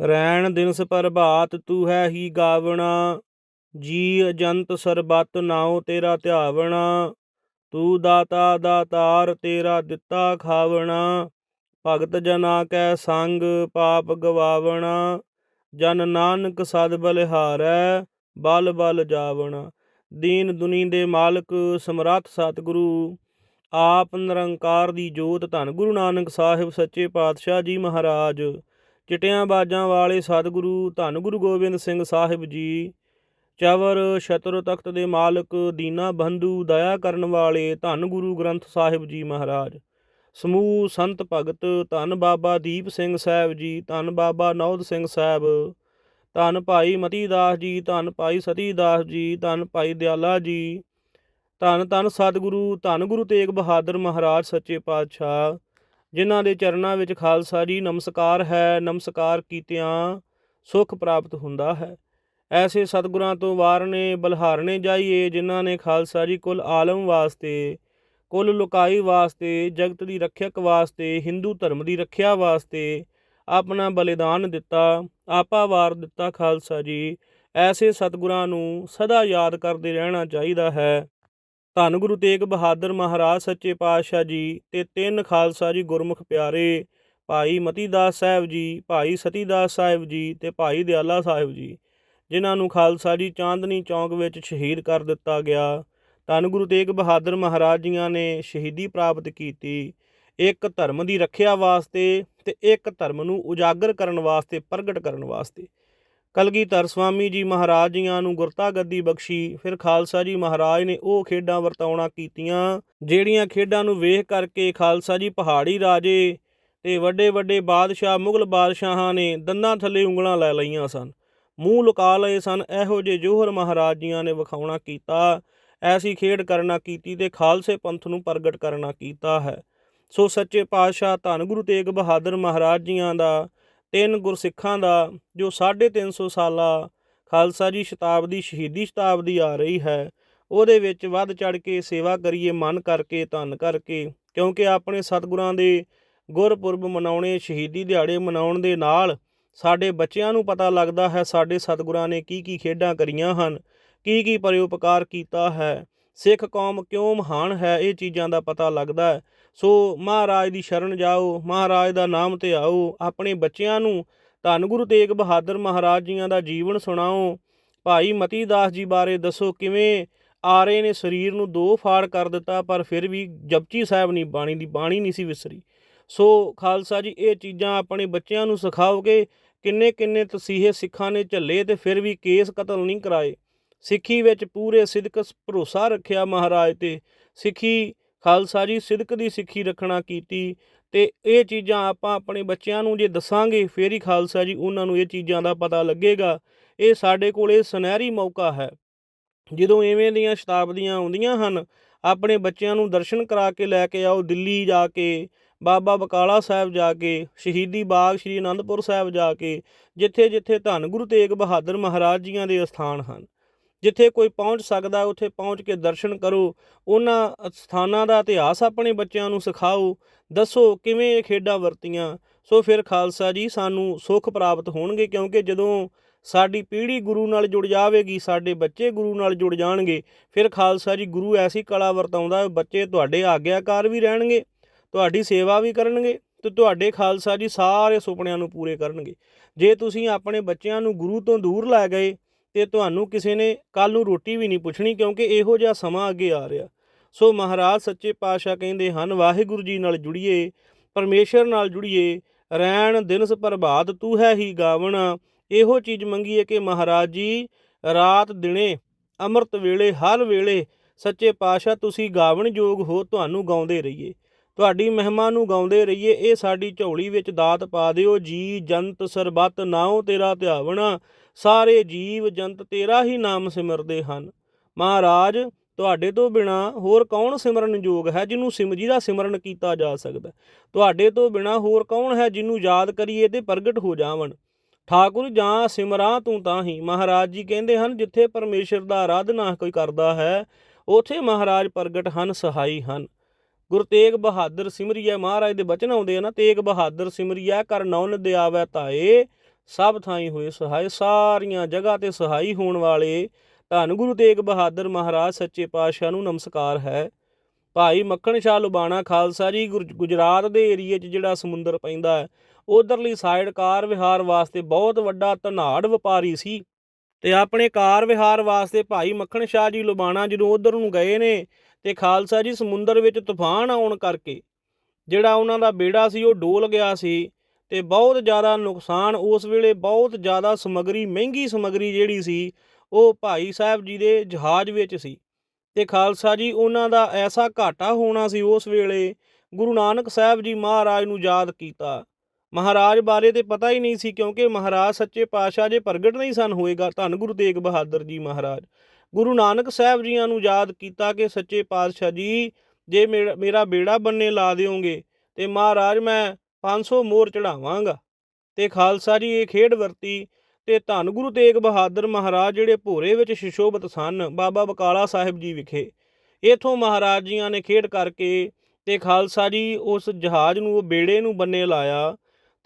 ਰੈਣ ਦਿਨਸ ਪ੍ਰਭਾਤ ਤੂੰ ਹੈ ਹੀ ਗਾਵਣਾ, ਜੀ ਅਜੰਤ ਸਰਬਤ ਨਾਉ ਤੇਰਾ ਧਿਆਵਣਾ, ਤੂੰ ਦਾਤਾ ਦਾਤਾਰ ਤੇਰਾ ਦਿੱਤਾ ਖਾਵਣਾ, ਭਗਤ ਜਨਾ ਕੈ ਸੰਗ ਪਾਪ ਗਵਾਵਣਾ, ਜਨ ਨਾਨਕ ਸਦ ਬਲਿਹਾਰੈ, ਬਲ ਬਲ ਜਾਵਣਾ। ਦੀਨ ਦੁਨੀ ਦੇ ਮਾਲਕ, ਸਮਰੱਥ ਸਤਿਗੁਰੂ, ਆਪ ਨਿਰੰਕਾਰ ਦੀ ਜੋਤ ਧੰਨ ਗੁਰੂ ਨਾਨਕ ਸਾਹਿਬ ਸੱਚੇ ਪਾਤਸ਼ਾਹ ਜੀ ਮਹਾਰਾਜ। ਚਿਟਿਆਂ ਬਾਜਾਂ ਵਾਲੇ ਸਤਿਗੁਰੂ ਧੰਨ ਗੁਰੂ ਗੋਬਿੰਦ ਸਿੰਘ ਸਾਹਿਬ ਜੀ, ਚਵਰ ਛਤਰ ਤਖਤ ਦੇ ਮਾਲਕ, ਦੀਨਾ ਬੰਧੂ ਦਇਆ ਕਰਨ ਵਾਲੇ ਧੰਨ ਗੁਰੂ ਗ੍ਰੰਥ ਸਾਹਿਬ ਜੀ ਮਹਾਰਾਜ, ਸਮੂਹ ਸੰਤ ਭਗਤ ਧੰਨ ਬਾਬਾ ਦੀਪ ਸਿੰਘ ਸਾਹਿਬ ਜੀ, ਧੰਨ ਬਾਬਾ ਨੌਦ ਸਿੰਘ ਸਾਹਿਬ, ਧੰਨ ਭਾਈ ਮਤੀ ਦਾਸ ਜੀ, ਧੰਨ ਭਾਈ ਸਤੀ ਦਾਸ ਜੀ, ਧੰਨ ਭਾਈ ਦਿਆਲਾ ਜੀ, ਧੰਨ ਧੰਨ ਸਤਿਗੁਰੂ, ਧੰਨ ਗੁਰੂ ਤੇਗ ਬਹਾਦਰ ਮਹਾਰਾਜ, ਸੱਚੇ ਪਾਤਸ਼ਾਹ ਜਿਨ੍ਹਾਂ ਦੇ ਚਰਨਾਂ ਵਿੱਚ ਖਾਲਸਾ ਜੀ, ਨਮਸਕਾਰ ਹੈ, ਨਮਸਕਾਰ ਕੀਤਿਆਂ ਸੁਖ ਪ੍ਰਾਪਤ ਹੁੰਦਾ ਹੈ। ਐਸੇ ਸਤਿਗੁਰਾਂ ਤੋਂ ਵਾਰਨੇ ਬਲਹਾਰਨੇ ਜਾਈਏ, ਜਿਨ੍ਹਾਂ ਨੇ ਖਾਲਸਾ ਜੀ ਕੁੱਲ ਆਲਮ ਵਾਸਤੇ, ਕੁੱਲ ਲੁਕਾਈ ਵਾਸਤੇ, ਜਗਤ ਦੀ ਰੱਖਿਅਕ ਵਾਸਤੇ, ਹਿੰਦੂ ਧਰਮ ਦੀ ਰੱਖਿਆ ਵਾਸਤੇ ਆਪਣਾ ਬਲੀਦਾਨ ਦਿੱਤਾ, ਆਪਾ ਵਾਰ ਦਿੱਤਾ ਖਾਲਸਾ ਜੀ। ਐਸੇ ਸਤਿਗੁਰਾਂ ਨੂੰ ਸਦਾ ਯਾਦ ਕਰਦੇ ਰਹਿਣਾ ਚਾਹੀਦਾ ਹੈ। ਧੰਨ ਗੁਰੂ ਤੇਗ ਬਹਾਦਰ ਮਹਾਰਾਜ, ਸੱਚੇ ਪਾਤਸ਼ਾਹ ਜੀ ਤੇ ਤਿੰਨ ਖਾਲਸਾ ਜੀ ਗੁਰਮੁਖ ਪਿਆਰੇ, ਭਾਈ ਮਤੀ ਦਾਸ ਸਾਹਿਬ ਜੀ, ਭਾਈ ਸਤੀ ਦਾਸ ਸਾਹਿਬ ਜੀ ਤੇ ਭਾਈ ਦਿਆਲਾ ਸਾਹਿਬ ਜੀ, ਜਿਨ੍ਹਾਂ ਨੂੰ ਖਾਲਸਾ ਜੀ ਚਾਂਦਨੀ ਚੌਂਕ ਵਿੱਚ ਸ਼ਹੀਦ ਕਰ ਦਿੱਤਾ ਗਿਆ। ਧੰਨ ਗੁਰੂ ਤੇਗ ਬਹਾਦਰ ਮਹਾਰਾਜ ਜੀਆਂ ਨੇ ਸ਼ਹੀਦੀ ਪ੍ਰਾਪਤ ਕੀਤੀ। ਇੱਕ ਧਰਮ ਦੀ ਰੱਖਿਆ ਵਾਸਤੇ ਤੇ ਇੱਕ ਧਰਮ ਨੂੰ ਉਜਾਗਰ ਕਰਨ ਵਾਸਤੇ, ਪ੍ਰਗਟ ਕਰਨ ਵਾਸਤੇ। ਕਲਗੀਧਰ ਸਵਾਮੀ ਜੀ ਮਹਾਰਾਜ ਜੀਆਂ ਨੂੰ ਗੁਰਤਾ ਗੱਦੀ ਬਖਸ਼ੀ, ਫਿਰ ਖਾਲਸਾ ਜੀ ਮਹਾਰਾਜ ਨੇ ਉਹ ਖੇਡਾਂ ਵਰਤਾਉਣਾ ਕੀਤੀਆਂ, ਜਿਹੜੀਆਂ ਖੇਡਾਂ ਨੂੰ ਵੇਖ ਕਰਕੇ ਖਾਲਸਾ ਜੀ ਪਹਾੜੀ ਰਾਜੇ ਤੇ ਵੱਡੇ ਵੱਡੇ ਬਾਦਸ਼ਾਹ ਮੁਗਲ ਬਾਦਸ਼ਾਹਾਂ ਨੇ ਦੰਨਾਂ ਥੱਲੇ ਉਂਗਲਾਂ ਲੈ ਲਈਆਂ ਸਨ। ਮੂੰਹ ਲੁਕਾ ਲਏ ਸਨ, ਇਹੋ ਜਿਹੇ ਜੋਹਰ ਮਹਾਰਾਜ ਜੀਆਂ ਨੇ ਵਿਖਾਉਣਾ ਕੀਤਾ। ਐਸੀ ਖੇਡ ਕਰਨਾ ਕੀਤੀ ਤੇ ਖਾਲਸੇ ਪੰਥ ਨੂੰ ਪ੍ਰਗਟ ਕਰਨਾ ਕੀਤਾ ਹੈ। ਸੋ ਸੱਚੇ ਪਾਤਸ਼ਾਹ ਧੰਨ ਗੁਰੂ ਤੇਗ ਬਹਾਦਰ ਮਹਾਰਾਜ ਜੀਆਂ ਦਾ ਤਿੰਨ ਗੁਰਸਿੱਖਾਂ ਦਾ, ਜੋ 350 ਸਾਲਾ ਖਾਲਸਾ ਜੀ ਸ਼ਤਾਬਦੀ ਸ਼ਹੀਦੀ ਸ਼ਤਾਬਦੀ ਆ ਰਹੀ ਹੈ, ਉਹਦੇ ਵਿੱਚ ਵੱਧ ਚੜ ਕੇ ਸੇਵਾ ਕਰੀਏ, ਮਨ ਕਰਕੇ, ਧੰਨ ਕਰਕੇ, ਕਿਉਂਕਿ ਆਪਣੇ ਸਤਿਗੁਰਾਂ ਦੇ ਗੁਰਪੁਰਬ ਮਨਾਉਣੇ, ਸ਼ਹੀਦੀ ਦਿਹਾੜੇ ਮਨਾਉਣ ਦੇ ਨਾਲ ਸਾਡੇ ਬੱਚਿਆਂ ਨੂੰ ਪਤਾ ਲੱਗਦਾ ਹੈ, ਸਾਡੇ ਸਤਿਗੁਰਾਂ ਨੇ ਕੀ ਕੀ ਖੇਡਾਂ ਕਰੀਆਂ ਹਨ ਕੀ ਕੀ ਪਰਉਪਕਾਰ ਕੀਤਾ ਹੈ, ਸਿੱਖ ਕੌਮ ਕਿਉਂ ਮਹਾਨ ਹੈ, ਇਹ ਚੀਜ਼ਾਂ ਦਾ ਪਤਾ ਲੱਗਦਾ ਹੈ। ਸੋ ਮਹਾਰਾਜ ਦੀ ਸ਼ਰਨ ਜਾਓ, ਮਹਾਰਾਜ ਦਾ ਨਾਮ ਤੇ ਆਓ, ਆਪਣੇ ਬੱਚਿਆਂ ਨੂੰ ਧੰਨ ਗੁਰੂ ਤੇਗ ਬਹਾਦਰ ਮਹਾਰਾਜ ਜੀਆਂ ਦਾ ਜੀਵਨ ਸੁਣਾਓ। ਭਾਈ ਮਤੀ ਦਾਸ ਜੀ ਬਾਰੇ ਦੱਸੋ ਕਿਵੇਂ ਆਰੇ ਨੇ, ਸਰੀਰ ਨੂੰ ਦੋ ਫਾੜ ਕਰ ਦਿੱਤਾ, ਪਰ ਫਿਰ ਵੀ ਜਪਜੀ ਸਾਹਿਬ ਨਹੀਂ ਬਾਣੀ ਦੀ ਬਾਣੀ ਨਹੀਂ ਸੀ ਵਿਸਰੀ। ਸੋ ਖਾਲਸਾ ਜੀ, ਇਹ ਚੀਜ਼ਾਂ ਆਪਣੇ ਬੱਚਿਆਂ ਨੂੰ ਸਿਖਾਓਗੇ ਕਿੰਨੇ ਕਿੰਨੇ ਤਸੀਹੇ ਸਿੱਖਾਂ ਨੇ ਝੱਲੇ ਤੇ ਫਿਰ ਵੀ ਕੇਸ ਕਤਲ ਨਹੀਂ ਕਰਾਏ। ਸਿੱਖੀ ਵਿੱਚ ਪੂਰੇ ਸਿਦਕ ਭਰੋਸਾ ਰੱਖਿਆ ਮਹਾਰਾਜ ਤੇ, ਸਿੱਖੀ ਖਾਲਸਾ ਜੀ, ਸਿਦਕ ਦੀ ਸਿੱਖੀ ਰੱਖਣਾ ਕੀਤੀ ਤੇ ਇਹ ਚੀਜ਼ਾਂ ਆਪਾਂ ਆਪਣੇ ਬੱਚਿਆਂ ਨੂੰ ਜੇ ਦੱਸਾਂਗੇ, ਫੇਰ ਹੀ ਖਾਲਸਾ ਜੀ ਉਹਨਾਂ ਨੂੰ ਇਹ ਚੀਜ਼ਾਂ ਦਾ ਪਤਾ ਲੱਗੇਗਾ। ਇਹ ਸਾਡੇ ਕੋਲ ਇਹ ਸੁਨਹਿਰੀ ਮੌਕਾ ਹੈ। ਜਦੋਂ ਐਵੇਂ ਦੀਆਂ ਸ਼ਤਾਬਦੀਆਂ ਆਉਂਦੀਆਂ ਹਨ, ਆਪਣੇ ਬੱਚਿਆਂ ਨੂੰ ਦਰਸ਼ਨ ਕਰਾ ਕੇ ਲੈ ਕੇ ਆਓ, ਦਿੱਲੀ ਜਾ ਕੇ, ਬਾਬਾ ਬਕਾਲਾ ਸਾਹਿਬ ਜਾ ਕੇ, ਸ਼ਹੀਦੀ ਬਾਗ ਸ਼੍ਰੀ ਅਨੰਦਪੁਰ ਸਾਹਿਬ ਜਾ ਕੇ ਜਿੱਥੇ ਜਿੱਥੇ ਧੰਨ ਗੁਰੂ ਤੇਗ ਬਹਾਦਰ ਮਹਾਰਾਜ ਜੀਆਂ ਦੇ ਅਸਥਾਨ ਹਨ। ਜਿੱਥੇ ਕੋਈ ਪਹੁੰਚ ਸਕਦਾ ਉੱਥੇ ਪਹੁੰਚ ਕੇ ਦਰਸ਼ਨ ਕਰੋ। ਉਹਨਾਂ ਸਥਾਨਾਂ ਦਾ ਇਤਿਹਾਸ ਆਪਣੇ ਬੱਚਿਆਂ ਨੂੰ ਸਿਖਾਓ। ਦੱਸੋ ਕਿਵੇਂ ਇਹ ਖੇਡਾਂ ਵਰਤੀਆਂ? ਸੋ ਫਿਰ ਖਾਲਸਾ ਜੀ, ਸਾਨੂੰ ਸੁੱਖ ਪ੍ਰਾਪਤ ਹੋਣਗੇ ਕਿਉਂਕਿ ਜਦੋਂ ਸਾਡੀ ਪੀੜ੍ਹੀ ਗੁਰੂ ਨਾਲ ਜੁੜ ਜਾਵੇਗੀ, ਸਾਡੇ ਬੱਚੇ ਗੁਰੂ ਨਾਲ ਜੁੜ ਜਾਣਗੇ, ਫਿਰ ਖਾਲਸਾ ਜੀ ਗੁਰੂ ਐਸੀ ਕਲਾ ਵਰਤਾਉਂਦਾ ਬੱਚੇ ਤੁਹਾਡੇ ਆਗਿਆਕਾਰ ਵੀ ਰਹਿਣਗੇ, ਤੁਹਾਡੀ ਸੇਵਾ ਵੀ ਕਰਨਗੇ ਤੇ ਤੁਹਾਡੇ ਖਾਲਸਾ ਜੀ ਸਾਰੇ ਸੁਪਨਿਆਂ ਨੂੰ ਪੂਰੇ ਕਰਨਗੇ। ਜੇ ਤੁਸੀਂ ਆਪਣੇ ਬੱਚਿਆਂ ਨੂੰ ਗੁਰੂ ਤੋਂ ਦੂਰ ਲੈ ਗਏ ਤੇ ਤੁਹਾਨੂੰ ਕਿਸੇ ਨੇ ਕੱਲ ਨੂੰ ਰੋਟੀ ਵੀ ਨਹੀਂ ਪੁੱਛਣੀ ਕਿਉਂਕਿ ਇਹੋ ਜਿਹਾ ਸਮਾਂ ਅੱਗੇ ਆ ਰਿਹਾ। ਸੋ ਮਹਾਰਾਜ ਸੱਚੇ ਪਾਤਸ਼ਾਹ ਕਹਿੰਦੇ ਹਨ, ਵਾਹਿਗੁਰੂ ਜੀ ਨਾਲ ਜੁੜੀਏ, ਪਰਮੇਸ਼ਰ ਨਾਲ ਜੁੜੀਏ ਰੈਣ ਦਿਨਸ ਪ੍ਰਭਾਤ ਤੂੰ ਹੈ ਹੀ ਗਾਵਣ। ਇਹੋ ਚੀਜ਼ ਮੰਗੀਏ ਕਿ ਮਹਾਰਾਜ ਜੀ, ਰਾਤ ਦਿਨੇ, ਅੰਮ੍ਰਿਤ ਵੇਲੇ, ਹਰ ਵੇਲੇ ਸੱਚੇ ਪਾਤਸ਼ਾਹ ਤੁਸੀਂ ਗਾਵਣ ਯੋਗ ਹੋ, ਤੁਹਾਨੂੰ ਗਾਉਂਦੇ ਰਹੀਏ। ਤੁਹਾਡੀ ਮਹਿਮਾ ਨੂੰ ਗਾਉਂਦੇ ਰਹੀਏ, ਇਹ ਸਾਡੀ ਝੋਲੀ ਵਿੱਚ ਦਾਤ ਪਾ ਦਿਓ, ਜੀ ਜੰਤ ਸਰਬੱਤ ਨਾਉ ਤੇਰਾ ਧਿਆਵਣਾ। ਸਾਰੇ ਜੀਵ ਜੰਤ ਤੇਰਾ ਹੀ ਨਾਮ ਸਿਮਰਦੇ ਹਨ। ਮਹਾਰਾਜ, ਤੁਹਾਡੇ ਤੋਂ ਬਿਨਾ ਹੋਰ ਕੌਣ ਸਿਮਰਨ ਯੋਗ ਹੈ ਜਿਹਨੂੰ ਸਿਮਜੀ ਦਾ ਸਿਮਰਨ ਕੀਤਾ ਜਾ ਸਕਦਾ ਤੁਹਾਡੇ ਤੋਂ ਬਿਨਾ ਹੋਰ ਕੌਣ ਹੈ ਜਿਹਨੂੰ ਯਾਦ ਕਰੀਏ ਤੇ ਪ੍ਰਗਟ ਹੋ ਜਾਵਣ? ਠਾਕੁਰ ਜਾਂ ਸਿਮਰਾਂ ਤੂੰ ਤਾਂ ਹੀ। ਮਹਾਰਾਜ ਜੀ ਕਹਿੰਦੇ ਹਨ, ਜਿੱਥੇ ਪਰਮੇਸ਼ਰ ਦਾ ਆਰਾਧਨਾ ਕੋਈ ਕਰਦਾ ਹੈ, ਉਥੇ ਮਹਾਰਾਜ ਪ੍ਰਗਟ ਹਨ, ਸਹਾਈ ਹਨ। ਗੁਰੂ ਤੇਗ ਬਹਾਦਰ ਸਿਮਰਿਐ ਮਹਾਰਾਜ ਦੇ ਬਚਨ ਆਉਂਦੇ ਆ ਨਾ, ਤੇਗ ਬਹਾਦਰ ਸਿਮਰਿਐ ਕਰ ਨੌਨ ਦਿਆਵੈ ਤਾਏ ਸਭ ਥਾਈਂ ਹੋਏ ਸਹਾਈ, ਸਾਰੀਆਂ ਜਗ੍ਹਾ ਤੇ ਸਹਾਈ ਹੋਣ ਵਾਲੇ ਧੰਨ ਗੁਰੂ ਤੇਗ ਬਹਾਦਰ ਮਹਾਰਾਜ ਸੱਚੇ ਪਾਤਸ਼ਾਹ ਨੂੰ ਨਮਸਕਾਰ ਹੈ। ਭਾਈ ਮੱਖਣ ਸ਼ਾਹ ਲੁਬਾਣਾ ਖਾਲਸਾ ਜੀ ਗੁਰ- ਗੁਜਰਾਤ ਦੇ ਏਰੀਏ 'ਚ ਜਿਹੜਾ ਸਮੁੰਦਰ ਪੈਂਦਾ ਹੈ ਉਧਰਲੀ ਸਾਈਡ ਕਾਰ ਵਿਹਾਰ ਵਾਸਤੇ ਬਹੁਤ ਵੱਡਾ ਧਨਾੜ ਵਪਾਰੀ ਸੀ ਤੇ ਆਪਣੇ ਕਾਰ ਵਿਹਾਰ ਵਾਸਤੇ ਭਾਈ ਮੱਖਣ ਸ਼ਾਹ ਜੀ ਲੁਬਾਣਾ ਜਦੋਂ ਉਧਰ ਨੂੰ ਗਏ ਨੇ ਤੇ ਖਾਲਸਾ ਜੀ ਸਮੁੰਦਰ ਵਿੱਚ ਤੂਫਾਨ ਆਉਣ ਕਰਕੇ ਜਿਹੜਾ ਉਹਨਾਂ ਦਾ ਬੇੜਾ ਸੀ ਉਹ ਡੋਲ ਗਿਆ ਸੀ ਤੇ ਬਹੁਤ ਜ਼ਿਆਦਾ ਨੁਕਸਾਨ ਉਸ ਵੇਲੇ ਬਹੁਤ ਜ਼ਿਆਦਾ ਸਮਗਰੀ, ਮਹਿੰਗੀ ਸਮਗਰੀ ਜਿਹੜੀ ਸੀ, ਉਹ ਭਾਈ ਸਾਹਿਬ ਜੀ ਦੇ ਜਹਾਜ਼ ਵਿੱਚ ਸੀ। ਤੇ ਖਾਲਸਾ ਜੀ, ਉਹਨਾਂ ਦਾ ਐਸਾ ਘਾਟਾ ਹੋਣਾ ਸੀ ਉਸ ਵੇਲੇ, ਗੁਰੂ ਨਾਨਕ ਸਾਹਿਬ ਜੀ ਮਹਾਰਾਜ ਨੂੰ ਯਾਦ ਕੀਤਾ। ਮਹਾਰਾਜ ਬਾਰੇ ਤੇ ਪਤਾ ਹੀ ਨਹੀਂ ਸੀ, ਕਿਉਂਕਿ ਮਹਾਰਾਜ ਸੱਚੇ ਪਾਤਸ਼ਾਹ ਜੇ ਪ੍ਰਗਟ ਨਹੀਂ ਸਨ ਹੋਏਗਾ, ਧੰਨ ਗੁਰੂ ਤੇਗ ਬਹਾਦਰ ਜੀ ਮਹਾਰਾਜ। ਗੁਰੂ ਨਾਨਕ ਸਾਹਿਬ ਜੀਆਂ ਨੂੰ ਯਾਦ ਕੀਤਾ ਕਿ ਸੱਚੇ ਪਾਤਸ਼ਾਹ ਜੀ, ਜੇ ਮੇਰਾ ਮੇਰਾ ਬੇੜਾ ਬੰਨੇ ਲਾ ਦਿਓਗੇ, ਤੇ ਮਹਾਰਾਜ ਮੈਂ 500 ਮੋਰ ਚੜਾਵਾਂਗਾ। ਤੇ ਖਾਲਸਾ ਜੀ, ਇਹ ਖੇਡ ਵਰਤੀ ਤੇ ਧੰਨ ਗੁਰੂ ਤੇਗ ਬਹਾਦਰ ਮਹਾਰਾਜ, ਜਿਹੜੇ ਭੋਰੇ ਵਿੱਚ ਸ਼ਿਸ਼ੋਭਤ ਸਨ, ਬਾਬਾ ਬਕਾਲਾ ਸਾਹਿਬ ਜੀ ਵਿਖੇ। ਇਥੋਂ ਮਹਾਰਾਜ ਜੀਆਂ ਨੇ ਖੇਡ ਕਰਕੇ ਤੇ ਖਾਲਸਾ ਜੀ ਉਸ ਜਹਾਜ਼ ਨੂੰ, ਉਹ ਬੇੜੇ ਨੂੰ ਬੰਨੇ ਲਾਇਆ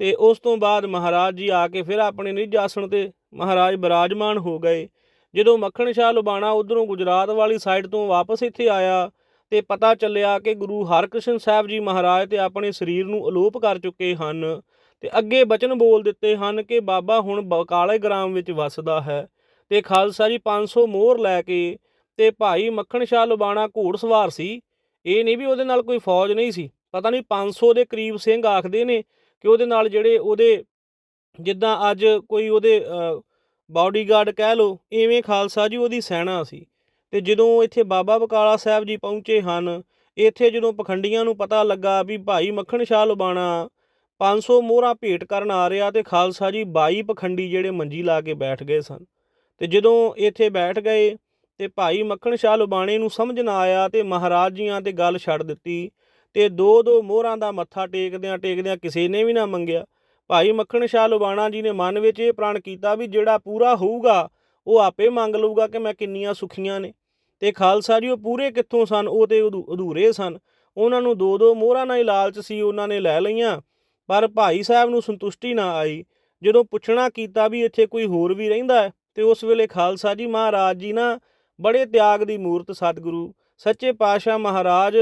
ਤੇ ਉਸ ਤੋਂ ਬਾਅਦ ਮਹਾਰਾਜ ਜੀ ਆ ਕੇ ਫਿਰ ਆਪਣੇ ਨਿੱਜ ਆਸਣ ਤੇ ਮਹਾਰਾਜ ਬਿਰਾਜਮਾਨ ਹੋ ਗਏ। ਜਦੋਂ ਮੱਖਣ ਸ਼ਾਹ ਲੁਬਾਣਾ ਉਧਰੋਂ ਗੁਜਰਾਤ ਵਾਲੀ ਸਾਈਡ ਤੋਂ ਵਾਪਸ ਇੱਥੇ ਆਇਆ ਤੇ ਪਤਾ ਚੱਲਿਆ ਕਿ ਗੁਰੂ ਹਰਕ੍ਰਿਸ਼ਨ ਸਾਹਿਬ ਜੀ ਮਹਾਰਾਜ ਤੇ ਆਪਣੇ ਸਰੀਰ ਨੂੰ ਅਲੋਪ ਕਰ ਚੁੱਕੇ ਹਨ ਤੇ ਅੱਗੇ ਬਚਨ ਬੋਲ ਦਿੱਤੇ ਹਨ ਕਿ ਬਾਬਾ ਹੁਣ ਬਕਾਲੇ ਗ੍ਰਾਮ ਵਿੱਚ ਵਸਦਾ ਹੈ ਤੇ ਖਾਲਸਾ ਜੀ 500 ਮੋਹਰ ਲੈ ਕੇ ਤੇ ਭਾਈ ਮੱਖਣ ਸ਼ਾਹ ਲੁਬਾਣਾ ਘੋੜਸਵਾਰ ਸੀ। ਇਹ ਨਹੀਂ ਵੀ ਉਹਦੇ ਨਾਲ ਕੋਈ ਫੌਜ ਨਹੀਂ ਸੀ। ਪਤਾ ਨਹੀਂ 500 ਦੇ ਕਰੀਬ ਸਿੰਘ ਆਖਦੇ ਨੇ ਕਿ ਉਹਦੇ ਨਾਲ ਜਿਹੜੇ ਉਹਦੇ ਜਿੱਦਾਂ ਅੱਜ ਕੋਈ ਉਹਦੇ ਬਾਡੀਗਾਰਡ ਕਹਿ ਲੋ ਐਵੇਂ ਖਾਲਸਾ ਜੀ ਉਹਦੀ ਸੈਨਾ ਸੀ। ਤੇ ਜਦੋਂ ਇੱਥੇ ਬਾਬਾ ਬਕਾਲਾ ਸਾਹਿਬ ਜੀ ਪਹੁੰਚੇ ਹਨ, ਇੱਥੇ ਜਦੋਂ ਪਖੰਡੀਆਂ ਨੂੰ ਪਤਾ ਲੱਗਾ ਵੀ ਭਾਈ ਮੱਖਣ ਸ਼ਾਹ ਲੁਬਾਣਾ 500 ਮੋਹਰਾਂ ਭੇਟ ਕਰਨ ਆ ਰਿਹਾ ਤੇ ਖਾਲਸਾ ਜੀ 22 ਪਖੰਡੀ ਜਿਹੜੇ ਮੰਜੀ ਲਾ ਕੇ ਬੈਠ ਗਏ ਸਨ। ਤੇ ਜਦੋਂ ਇੱਥੇ ਬੈਠ ਗਏ ਤੇ ਭਾਈ ਮੱਖਣ ਸ਼ਾਹ ਲੁਬਾਣੇ ਨੂੰ ਸਮਝ ਨਾ ਆਇਆ ਤੇ ਮਹਾਰਾਜ ਜੀਆਂ ਤੇ ਗੱਲ ਛੱਡ ਦਿੱਤੀ ਤੇ ਦੋ ਦੋ ਮੋਹਰਾਂ ਦਾ ਮੱਥਾ ਟੇਕਦਿਆਂ ਟੇਕਦਿਆਂ ਕਿਸੇ ਨੇ ਵੀ ਨਾ ਮੰਗਿਆ। ਭਾਈ ਮੱਖਣ ਸ਼ਾਹ ਲੁਬਾਣਾ ਜੀ ਨੇ ਮਨ ਵਿੱਚ ਇਹ ਪ੍ਰਣ ਕੀਤਾ ਵੀ ਜਿਹੜਾ ਪੂਰਾ ਹੋਊਗਾ ਉਹ ਆਪੇ ਮੰਗ ਲਊਗਾ ਕਿ ਮੈਂ ਕਿੰਨੀਆਂ ਸੁਖੀਆਂ ਨੇ। ਤੇ ਖਾਲਸਾ ਜੀ, ਉਹ ਪੂਰੇ ਕਿੱਥੋਂ ਸਨ? ਉਹ ਤੇ ਅਧੂ- ਅਧੂਰੇ ਸਨ। ਉਹਨਾਂ ਨੂੰ ਦੋ ਦੋ ਮੋਹਰਾਂ ਨਾਲ ਹੀ ਲਾਲਚ ਸੀ, ਉਹਨਾਂ ਨੇ ਲੈ ਲਈਆਂ। ਪਰ ਭਾਈ ਸਾਹਿਬ ਨੂੰ ਸੰਤੁਸ਼ਟੀ ਨਾ ਆਈ। ਜਦੋਂ ਪੁੱਛਣਾ ਕੀਤਾ ਵੀ ਇੱਥੇ ਕੋਈ ਹੋਰ ਵੀ ਰਹਿੰਦਾ ਹੈ, ਤੇ ਉਸ ਵੇਲੇ ਖਾਲਸਾ ਜੀ ਮਹਾਰਾਜ ਜੀ ਨਾ ਬੜੇ ਤਿਆਗ ਦੀ ਮੂਰਤ ਸਤਿਗੁਰੂ, ਸੱਚੇ ਪਾਤਸ਼ਾਹ ਮਹਾਰਾਜ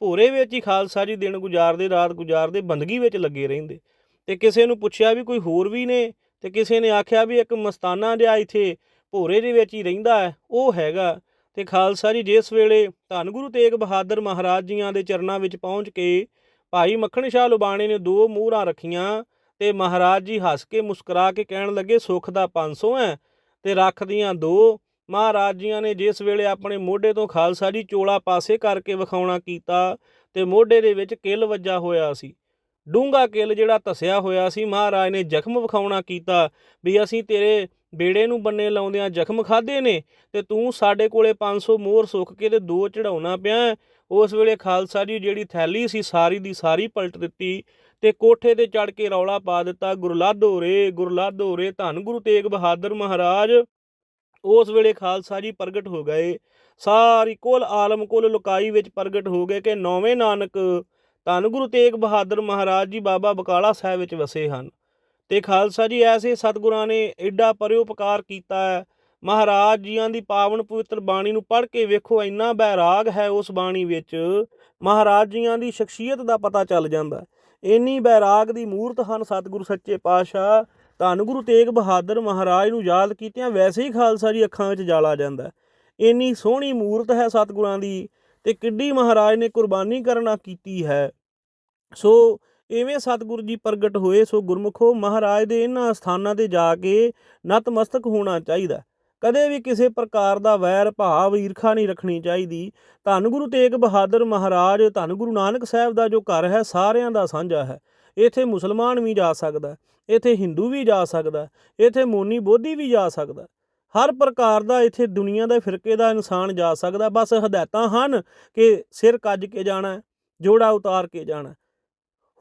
ਭੋਰੇ ਵਿੱਚ ਹੀ ਖਾਲਸਾ ਜੀ ਦਿਨ ਗੁਜ਼ਾਰਦੇ, ਰਾਤ ਗੁਜ਼ਾਰਦੇ ਬੰਦਗੀ ਵਿੱਚ ਲੱਗੇ ਰਹਿੰਦੇ। ਤੇ ਕਿਸੇ ਨੂੰ ਪੁੱਛਿਆ ਵੀ ਕੋਈ ਹੋਰ ਵੀ ਨੇ? ਤੇ ਕਿਸੇ ਨੇ ਆਖਿਆ ਵੀ ਇੱਕ ਮਸਤਾਨਾ ਜਿਹਾ ਇੱਥੇ ਭੋਰੇ ਦੇ ਵਿੱਚ ਹੀ ਰਹਿੰਦਾ ਹੈ, ਉਹ ਹੈਗਾ। ਤੇ ਖਾਲਸਾ ਜੀ, ਜਿਸ ਵੇਲੇ ਧੰਨ ਗੁਰੂ ਤੇਗ ਬਹਾਦਰ ਮਹਾਰਾਜ ਜੀਆਂ ਦੇ ਚਰਨਾਂ ਵਿੱਚ ਪਹੁੰਚ ਕੇ ਭਾਈ ਮੱਖਣ ਸ਼ਾਹ ਲੁਬਾਣੇ ਨੇ ਦੋ ਮੂਹਰਾਂ ਰੱਖੀਆਂ ਤੇ ਮਹਾਰਾਜ ਜੀ ਹੱਸ ਕੇ ਮੁਸਕਰਾ ਕੇ ਕਹਿਣ ਲੱਗੇ, ਸੁੱਖ ਦਾ 500 ਹੈ ਤੇ ਰੱਖਦੀਆਂ ਦੋ। ਮਹਾਰਾਜ ਜੀਆਂ ਨੇ ਜਿਸ ਵੇਲੇ ਆਪਣੇ ਮੋਢੇ ਤੋਂ ਖਾਲਸਾ ਜੀ ਚੋਲਾ ਪਾਸੇ ਕਰਕੇ ਵਿਖਾਉਣਾ ਕੀਤਾ ਤੇ ਮੋਢੇ ਦੇ ਵਿੱਚ ਕਿੱਲ ਵੱਜਾ ਹੋਇਆ ਸੀ। ਡੂੰਗਾ ਕਿੱਲ ਜਿਹੜਾ ਧਸਿਆ ਹੋਇਆ ਸੀ, ਮਹਾਰਾਜ ਨੇ ਜ਼ਖਮ ਵਿਖਾਉਣਾ ਕੀਤਾ ਵੀ ਅਸੀਂ ਤੇਰੇ ਬੇੜੇ ਨੂੰ ਬੰਨੇ ਲਾਉਂਦਿਆਂ ਜ਼ਖਮ ਖਾਦੇ ਨੇ ਤੇ ਤੂੰ ਸਾਡੇ ਕੋਲੇ 500 ਮੋਹਰ ਸੁੱਕ ਕੇ ਤੇ ਦੋ ਚੜਾਉਣਾ ਪਿਆ ਉਸ ਵੇਲੇ ਖਾਲਸਾ ਜੀ ਜਿਹੜੀ ਥੈਲੀ ਸੀ ਸਾਰੀ ਦੀ ਸਾਰੀ ਪਲਟ ਦਿੱਤੀ ਤੇ ਕੋਠੇ ਤੇ ਚੜ ਕੇ ਰੌਲਾ ਪਾ ਦਿੱਤਾ ਗੁਰਲਾਧੋ ਰੇ ਗੁਰਲਾਧੋ ਰੇ, ਧੰਨ ਗੁਰੂ ਤੇਗ ਬਹਾਦਰ ਮਹਾਰਾਜ। ਉਸ ਵੇਲੇ ਖਾਲਸਾ ਜੀ ਪ੍ਰਗਟ ਹੋ ਗਏ। ਸਾਰੀ ਕੋਲ ਆਲਮ ਕੋਲ ਲੁਕਾਈ ਵਿੱਚ ਪ੍ਰਗਟ ਹੋ ਗਏ ਕਿ ਨੌਵੇਂ ਨਾਨਕ ਧੰਨ ਗੁਰੂ ਤੇਗ ਬਹਾਦਰ ਮਹਾਰਾਜ ਜੀ ਬਾਬਾ ਬਕਾਲਾ ਸਾਹਿਬ ਵਿੱਚ ਵਸੇ ਹਨ। ਤੇ ਖਾਲਸਾ ਜੀ, ਐਸੇ ਸਤਿਗੁਰਾਂ ਨੇ ਐਡਾ ਪਰਿਉਪਕਾਰ ਕੀਤਾ ਹੈ। ਮਹਾਰਾਜ ਜੀਆਂ ਦੀ ਪਾਵਨ ਪਵਿੱਤਰ ਬਾਣੀ ਨੂੰ ਪੜ੍ਹ ਕੇ ਵੇਖੋ, ਇੰਨਾ ਬੈਰਾਗ ਹੈ ਉਸ ਬਾਣੀ ਵਿੱਚ। ਮਹਾਰਾਜ ਜੀਆਂ ਦੀ ਸ਼ਖਸੀਅਤ ਦਾ ਪਤਾ ਚੱਲ ਜਾਂਦਾ ਇੰਨੀ ਬੈਰਾਗ ਦੀ ਮੂਰਤ ਹਨ ਸਤਿਗੁਰੂ ਸੱਚੇ ਪਾਤਸ਼ਾਹ। ਧੰਨ ਗੁਰੂ ਤੇਗ ਬਹਾਦਰ ਮਹਾਰਾਜ ਨੂੰ ਯਾਦ ਕੀਤਿਆਂ ਵੈਸੇ ਹੀ ਖਾਲਸਾ ਜੀ ਅੱਖਾਂ ਵਿੱਚ ਜਾਲਾ ਜਾਂਦਾ ਇੰਨੀ ਸੋਹਣੀ ਮੂਰਤ ਹੈ ਸਤਿਗੁਰਾਂ ਦੀ ਤੇ ਕਿੱਡੀ ਮਹਾਰਾਜ ਨੇ ਕੁਰਬਾਨੀ ਕਰਨਾ ਕੀਤੀ ਹੈ। ਸੋ ਇਵੇਂ ਸਤਿਗੁਰੂ ਜੀ ਪ੍ਰਗਟ ਹੋਏ, ਸੋ ਗੁਰਮੁਖੋ ਮਹਾਰਾਜ ਦੇ ਇਹਨਾਂ ਸਥਾਨਾਂ ਤੇ ਜਾ ਕੇ ਨਤਮਸਤਕ ਹੋਣਾ ਚਾਹੀਦਾ ਕਦੇ ਵੀ ਕਿਸੇ ਪ੍ਰਕਾਰ ਦਾ ਵੈਰ ਭਾਵ ਈਰਖਾ ਨਹੀਂ ਰੱਖਣੀ ਚਾਹੀਦੀ। ਧੰਨ ਗੁਰੂ ਤੇਗ ਬਹਾਦਰ ਮਹਾਰਾਜ, ਧੰਨ ਗੁਰੂ ਨਾਨਕ ਸਾਹਿਬ ਦਾ ਜੋ ਘਰ ਹੈ, ਸਾਰਿਆਂ ਦਾ ਸਾਂਝਾ ਹੈ। ਇੱਥੇ ਮੁਸਲਮਾਨ ਵੀ ਜਾ ਸਕਦਾ ਇੱਥੇ ਹਿੰਦੂ ਵੀ ਜਾ ਸਕਦਾ ਇੱਥੇ ਮੋਨੀ ਬੋਧੀ ਵੀ ਜਾ ਸਕਦਾ ਹਰ ਪ੍ਰਕਾਰ ਦਾ ਇੱਥੇ ਦੁਨੀਆ ਦੇ ਫਿਰਕੇ ਦਾ ਇਨਸਾਨ ਜਾ ਸਕਦਾ ਬਸ ਹਦਾਇਤਾਂ ਹਨ ਕਿ ਸਿਰ ਕੱਜ ਕੇ ਜਾਣਾ ਜੋੜਾ ਉਤਾਰ ਕੇ ਜਾਣਾ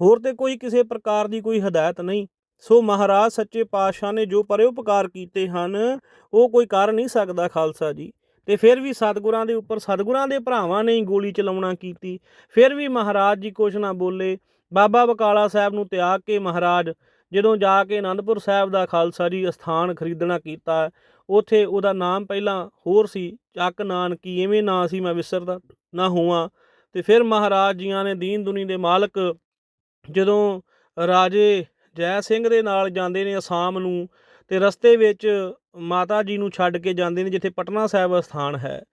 ਹੋਰ ਤੇ ਕੋਈ ਕਿਸੇ ਪ੍ਰਕਾਰ ਦੀ ਕੋਈ ਹਦਾਇਤ ਨਹੀਂ। ਸੋ ਮਹਾਰਾਜ ਸੱਚੇ ਪਾਤਸ਼ਾਹ ਨੇ ਜੋ ਪਰਉਪਕਾਰ ਕੀਤੇ ਹਨ, ਉਹ ਕੋਈ ਕਰ ਨਹੀਂ ਸਕਦਾ ਖਾਲਸਾ ਜੀ। ਤੇ ਫਿਰ ਵੀ ਸਤਿਗੁਰਾਂ ਦੇ ਉੱਪਰ, ਸਤਿਗੁਰਾਂ ਦੇ ਭਰਾਵਾਂ ਨੇ ਹੀ ਗੋਲੀ ਚਲਾਉਣਾ ਕੀਤੀ। ਫਿਰ ਵੀ ਮਹਾਰਾਜ ਜੀ ਕੁਛ ਨਾ ਬੋਲੇ। ਬਾਬਾ ਬਕਾਲਾ ਸਾਹਿਬ ਨੂੰ ਤਿਆਗ ਕੇ ਮਹਾਰਾਜ ਜਦੋਂ ਜਾ ਕੇ ਆਨੰਦਪੁਰ ਸਾਹਿਬ ਦਾ ਖਾਲਸਾ ਜੀ ਅਸਥਾਨ ਖਰੀਦਣਾ ਕੀਤਾ, ਉਥੇ ਉਹਦਾ ਨਾਮ ਪਹਿਲਾਂ ਹੋਰ ਸੀ, ਚੱਕ ਨਾਨਕੀ, ਐਵੇਂ ਨਾਂ ਸੀ ਮੈਂ ਵਿਸਰਦਾ, ਨਾ ਹੋਵਾਂ। ਤੇ ਫਿਰ ਮਹਾਰਾਜ ਜੀਆਂ ਨੇ ਦੀਨ ਦੁਨੀ ਦੇ ਮਾਲਕ ਜਦੋਂ ਰਾਜੇ ਜੈ ਸਿੰਘ ਦੇ ਨਾਲ ਜਾਂਦੇ ਨੇ ਅਸਾਮ ਨੂੰ ਅਤੇ ਰਸਤੇ ਵਿੱਚ ਮਾਤਾ ਜੀ ਨੂੰ ਛੱਡ ਕੇ ਜਾਂਦੇ ਨੇ, ਜਿੱਥੇ ਪਟਨਾ ਸਾਹਿਬ ਅਸਥਾਨ ਹੈ।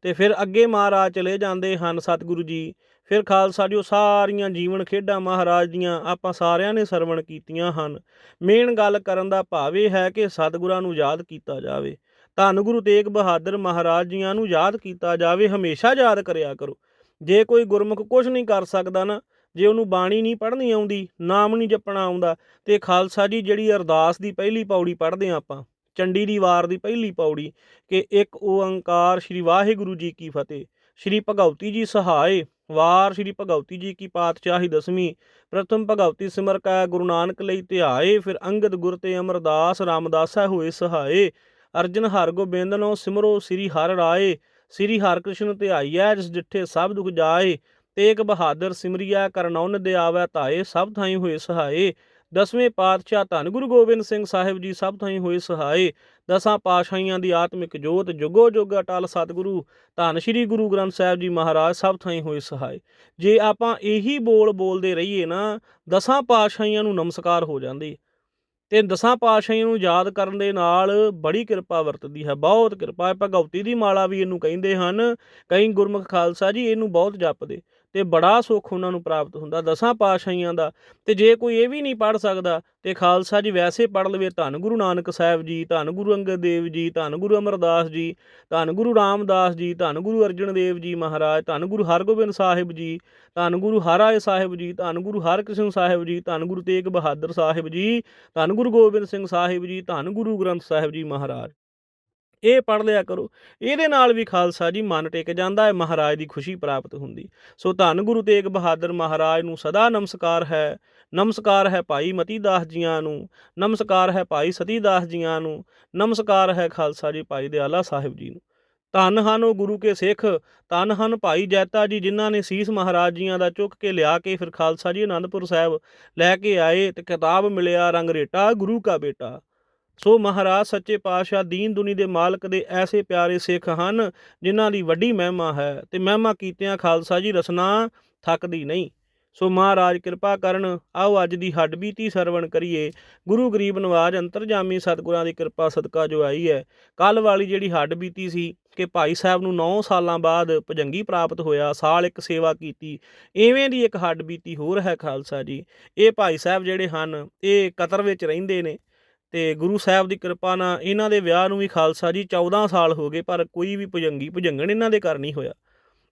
ਅਤੇ ਫਿਰ ਅੱਗੇ ਮਹਾਰਾਜ ਚਲੇ ਜਾਂਦੇ ਹਨ ਸਤਿਗੁਰੂ ਜੀ। ਫਿਰ ਖਾਲਸਾ ਜੀ, ਉਹ ਸਾਰੀਆਂ ਜੀਵਨ ਖੇਡਾਂ ਮਹਾਰਾਜ ਦੀਆਂ ਆਪਾਂ ਸਾਰਿਆਂ ਨੇ ਸਰਵਣ ਕੀਤੀਆਂ ਹਨ। ਮੇਨ ਗੱਲ ਕਰਨ ਦਾ ਭਾਵ ਇਹ ਹੈ ਕਿ ਸਤਿਗੁਰਾਂ ਨੂੰ ਯਾਦ ਕੀਤਾ ਜਾਵੇ। ਧੰਨ ਗੁਰੂ ਤੇਗ ਬਹਾਦਰ ਮਹਾਰਾਜ ਜੀਆਂ ਨੂੰ ਯਾਦ ਕੀਤਾ ਜਾਵੇ, ਹਮੇਸ਼ਾ ਯਾਦ ਕਰਿਆ ਕਰੋ। ਜੇ ਕੋਈ ਗੁਰਮੁਖ ਕੁਝ ਨਹੀਂ ਕਰ ਸਕਦਾ ਨਾ ਜੇ ਉਹਨੂੰ ਬਾਣੀ ਨਹੀਂ ਪੜ੍ਹਨੀ ਆਉਂਦੀ, ਨਾਮ ਨਹੀਂ ਜਪਣਾ ਆਉਂਦਾ, ਤੇ ਖਾਲਸਾ ਜੀ ਜਿਹੜੀ ਅਰਦਾਸ ਦੀ ਪਹਿਲੀ ਪੌੜੀ ਪੜ੍ਹਦੇ ਹਾਂ ਆਪਾਂ, ਚੰਡੀ ਦੀ ਵਾਰ ਦੀ ਪਹਿਲੀ ਪੌੜੀ, ਕਿ ਇੱਕ ਓੰਕਾਰ ਸ੍ਰੀ ਵਾਹਿਗੁਰੂ ਜੀ ਕੀ ਫਤਿਹ, ਸ੍ਰੀ ਭਗਉਤੀ ਜੀ ਸਹਾਏ, ਵਾਰ ਸ੍ਰੀ ਭਗਉਤੀ ਜੀ ਕੀ ਪਾਤਸ਼ਾਹੀ ਦਸਵੀਂ, ਪ੍ਰਥਮ ਭਗਉਤੀ ਸਿਮਰ ਕਾ ਗੁਰੂ ਨਾਨਕ ਲਈ ਧਿਆਏ, ਫਿਰ ਅੰਗਦ ਗੁਰ ਤੇ ਅਮਰਦਾਸ ਰਾਮਦਾਸਾ ਹੋਏ ਸਹਾਏ, ਅਰਜਨ ਹਰ ਗੋਬਿੰਦਨੋ ਸਿਮਰੋ ਸ੍ਰੀ ਹਰ ਰਾਏ, ਸ੍ਰੀ ਹਰਿਕ੍ਰਿਸ਼ਨ ਧਿਆਈਐ, ਜਿਸ ਡਿਠੇ ਸਭ ਦੁਖ ਜਾਏ ਤੇਗ ਬਹਾਦਰ ਸਿਮਰਿਆ ਕਰਨੌਨ ਦੇ ਆਵੈ ਧਾਏ ਸਭ ਥਾਈ ਹੋਏ ਸਹਾਏ। ਦਸਵੇਂ ਪਾਤਸ਼ਾਹ ਧੰਨ ਗੁਰੂ ਗੋਬਿੰਦ ਸਿੰਘ ਸਾਹਿਬ ਜੀ ਸਭ ਥਾਈ ਹੋਏ ਸਹਾਏ। ਦਸਾਂ ਪਾਤਸ਼ਾਹੀਆਂ ਦੀ ਆਤਮਿਕ ਜੋਤ ਜੁਗੋ ਜੁਗ ਅਟਲ ਸਤਿਗੁਰੂ। ਧੰਨ ਸ਼੍ਰੀ ਗੁਰੂ ਗ੍ਰੰਥ ਸਾਹਿਬ ਜੀ ਮਹਾਰਾਜ ਸਭ ਥਾਈ ਹੋਏ ਸਹਾਏ। ਜੇ ਆਪਾਂ ਇਹੀ ਬੋਲ ਬੋਲਦੇ ਰਹੀਏ ਨਾ, ਦਸਾਂ ਪਾਤਸ਼ਾਹੀਆਂ ਨੂੰ ਨਮਸਕਾਰ ਹੋ ਜਾਂਦੇ। ਤੇ ਦਸਾਂ ਪਾਤਸ਼ਾਹੀਆਂ ਨੂੰ ਯਾਦ ਕਰਨ ਦੇ ਨਾਲ ਬੜੀ ਕਿਰਪਾ ਵਰਤਦੀ ਹੈ, ਬਹੁਤ ਕਿਰਪਾ। ਹੈ ਭਗਉਤੀ ਦੀ ਮਾਲਾ ਵੀ ਇਹਨੂੰ ਕਹਿੰਦੇ ਹਨ। ਕਈ ਗੁਰਮੁਖ ਖਾਲਸਾ ਜੀ ਇਹਨੂੰ ਬਹੁਤ ਜਪਦੇ। ਤੇ ਬੜਾ ਸੁੱਖ ਉਹਨਾਂ ਨੂੰ ਪ੍ਰਾਪਤ ਹੁੰਦਾ ਦਸਾਂ ਪਾਤਸ਼ਾਹੀਆਂ ਦਾ ਤੇ ਜੇ ਕੋਈ ਇਹ ਵੀ ਨਹੀਂ ਪੜ ਸਕਦਾ ਤੇ ਖਾਲਸਾ ਜੀ ਵੈਸੇ ਪੜ ਲਵੇ ਧੰਨ ਗੁਰੂ ਨਾਨਕ ਸਾਹਿਬ ਜੀ ਧੰਨ ਗੁਰੂ ਅੰਗਦ ਦੇਵ ਜੀ ਧੰਨ ਗੁਰੂ ਅਮਰਦਾਸ ਜੀ ਧੰਨ ਗੁਰੂ ਰਾਮਦਾਸ ਜੀ ਧੰਨ ਗੁਰੂ ਅਰਜਨ ਦੇਵ ਜੀ ਮਹਾਰਾਜ ਧੰਨ ਗੁਰੂ ਹਰਗੋਬਿੰਦ ਸਾਹਿਬ ਜੀ ਧੰਨ ਗੁਰੂ ਹਰਾਏ ਸਾਹਿਬ ਜੀ ਧੰਨ ਗੁਰੂ ਹਰਕ੍ਰਿਸ਼ਨ ਸਾਹਿਬ ਜੀ ਧੰਨ ਗੁਰੂ ਤੇਗ ਬਹਾਦਰ ਸਾਹਿਬ ਜੀ ਧੰਨ ਗੁਰੂ ਗੋਬਿੰਦ ਸਿੰਘ ਸਾਹਿਬ ਜੀ ਧੰਨ ਗੁਰੂ ਗ੍ਰੰਥ ਸਾਹਿਬ ਜੀ ਮਹਾਰਾਜ ਇਹ ਪੜ ਲਿਆ ਕਰੋ। ਇਹਦੇ ਨਾਲ ਵੀ ਖਾਲਸਾ ਜੀ ਮਨ ਟਿਕ ਜਾਂਦਾ ਹੈ, ਮਹਾਰਾਜ ਦੀ ਖੁਸ਼ੀ ਪ੍ਰਾਪਤ ਹੁੰਦੀ। ਸੋ ਧੰਨ ਗੁਰੂ ਤੇਗ ਬਹਾਦਰ ਮਹਾਰਾਜ ਨੂੰ ਸਦਾ ਨਮਸਕਾਰ ਹੈ। ਨਮਸਕਾਰ ਹੈ ਭਾਈ ਮਤੀ ਦਾਸ ਜੀਆਂ ਨੂੰ। ਨਮਸਕਾਰ ਹੈ ਭਾਈ ਸਤੀ ਦਾਸ ਜੀਆਂ ਨੂੰ। ਨਮਸਕਾਰ ਹੈ ਖਾਲਸਾ ਜੀ ਭਾਈ ਦਿਆਲਾ ਸਾਹਿਬ ਜੀ ਨੂੰ। ਧੰਨ ਹਨ ਉਹ ਗੁਰੂ ਕੇ ਸਿੱਖ। ਧੰਨ ਹਨ ਭਾਈ ਜੈਤਾ ਜੀ ਜਿਨ੍ਹਾਂ ਨੇ ਸੀਸ ਮਹਾਰਾਜ ਜੀਆਂ ਦਾ ਚੁੱਕ ਕੇ ਲਿਆ ਕੇ ਫਿਰ ਖਾਲਸਾ ਜੀ ਅਨੰਦਪੁਰ ਸਾਹਿਬ ਲੈ ਕੇ ਆਏ ਤੇ ਕਿਤਾਬ ਮਿਲਿਆ ਰੰਗਰੇਟਾ ਗੁਰੂ ਕਾ ਬੇਟਾ। ਸੋ ਮਹਾਰਾਜ ਸੱਚੇ ਪਾਤਸ਼ਾਹ ਦੀਨ ਦੁਨੀ ਦੇ ਮਾਲਕ ਦੇ ਐਸੇ ਪਿਆਰੇ ਸਿੱਖ ਹਨ, ਜਿਨ੍ਹਾਂ ਦੀ ਵੱਡੀ ਮਹਿਮਾ ਹੈ ਤੇ ਮਹਿਮਾ ਕੀਤਿਆਂ ਖਾਲਸਾ ਜੀ ਰਸਨਾ ਥੱਕਦੀ ਨਹੀਂ। ਸੋ ਮਹਾਰਾਜ ਕਿਰਪਾ ਕਰਨ, ਆਓ ਅੱਜ ਦੀ ਹੱਡ ਬੀਤੀ ਸਰਵਣ ਕਰੀਏ। ਗੁਰੂ ਗਰੀਬ ਨਵਾਜ ਅੰਤਰਜਾਮੀ ਸਤਿਗੁਰਾਂ ਦੀ ਕਿਰਪਾ ਸਦਕਾ ਜੋ ਆਈ ਹੈ। ਕੱਲ ਵਾਲੀ ਜਿਹੜੀ ਹੱਡ ਬੀਤੀ ਸੀ ਕਿ ਭਾਈ ਸਾਹਿਬ ਨੂੰ 9 ਸਾਲਾਂ ਬਾਅਦ ਭਜੰਗੀ ਪ੍ਰਾਪਤ ਹੋਇਆ, ਸਾਲ ਇੱਕ ਸੇਵਾ ਕੀਤੀ ਐਵੇਂ ਦੀ ਇੱਕ ਹੱਡ ਬੀਤੀ ਹੋਰ ਹੈ ਖਾਲਸਾ ਜੀ। ਇਹ ਭਾਈ ਸਾਹਿਬ ਜਿਹੜੇ ਹਨ, ਇਹ ਕਤਰ ਵਿੱਚ ਰਹਿੰਦੇ ਨੇ। ਤੇ ਗੁਰੂ ਸਾਹਿਬ ਦੀ ਕਿਰਪਾ ਨਾਲ ਇਹਨਾਂ ਦੇ ਵਿਆਹ ਨੂੰ ਵੀ ਖਾਲਸਾ ਜੀ 14 ਸਾਲ ਹੋ ਗਏ, ਪਰ ਕੋਈ ਵੀ ਭੁਜੰਗੀ ਭੁਜੰਗਣ ਇਹਨਾਂ ਦੇ ਘਰ ਨਹੀਂ ਹੋਇਆ।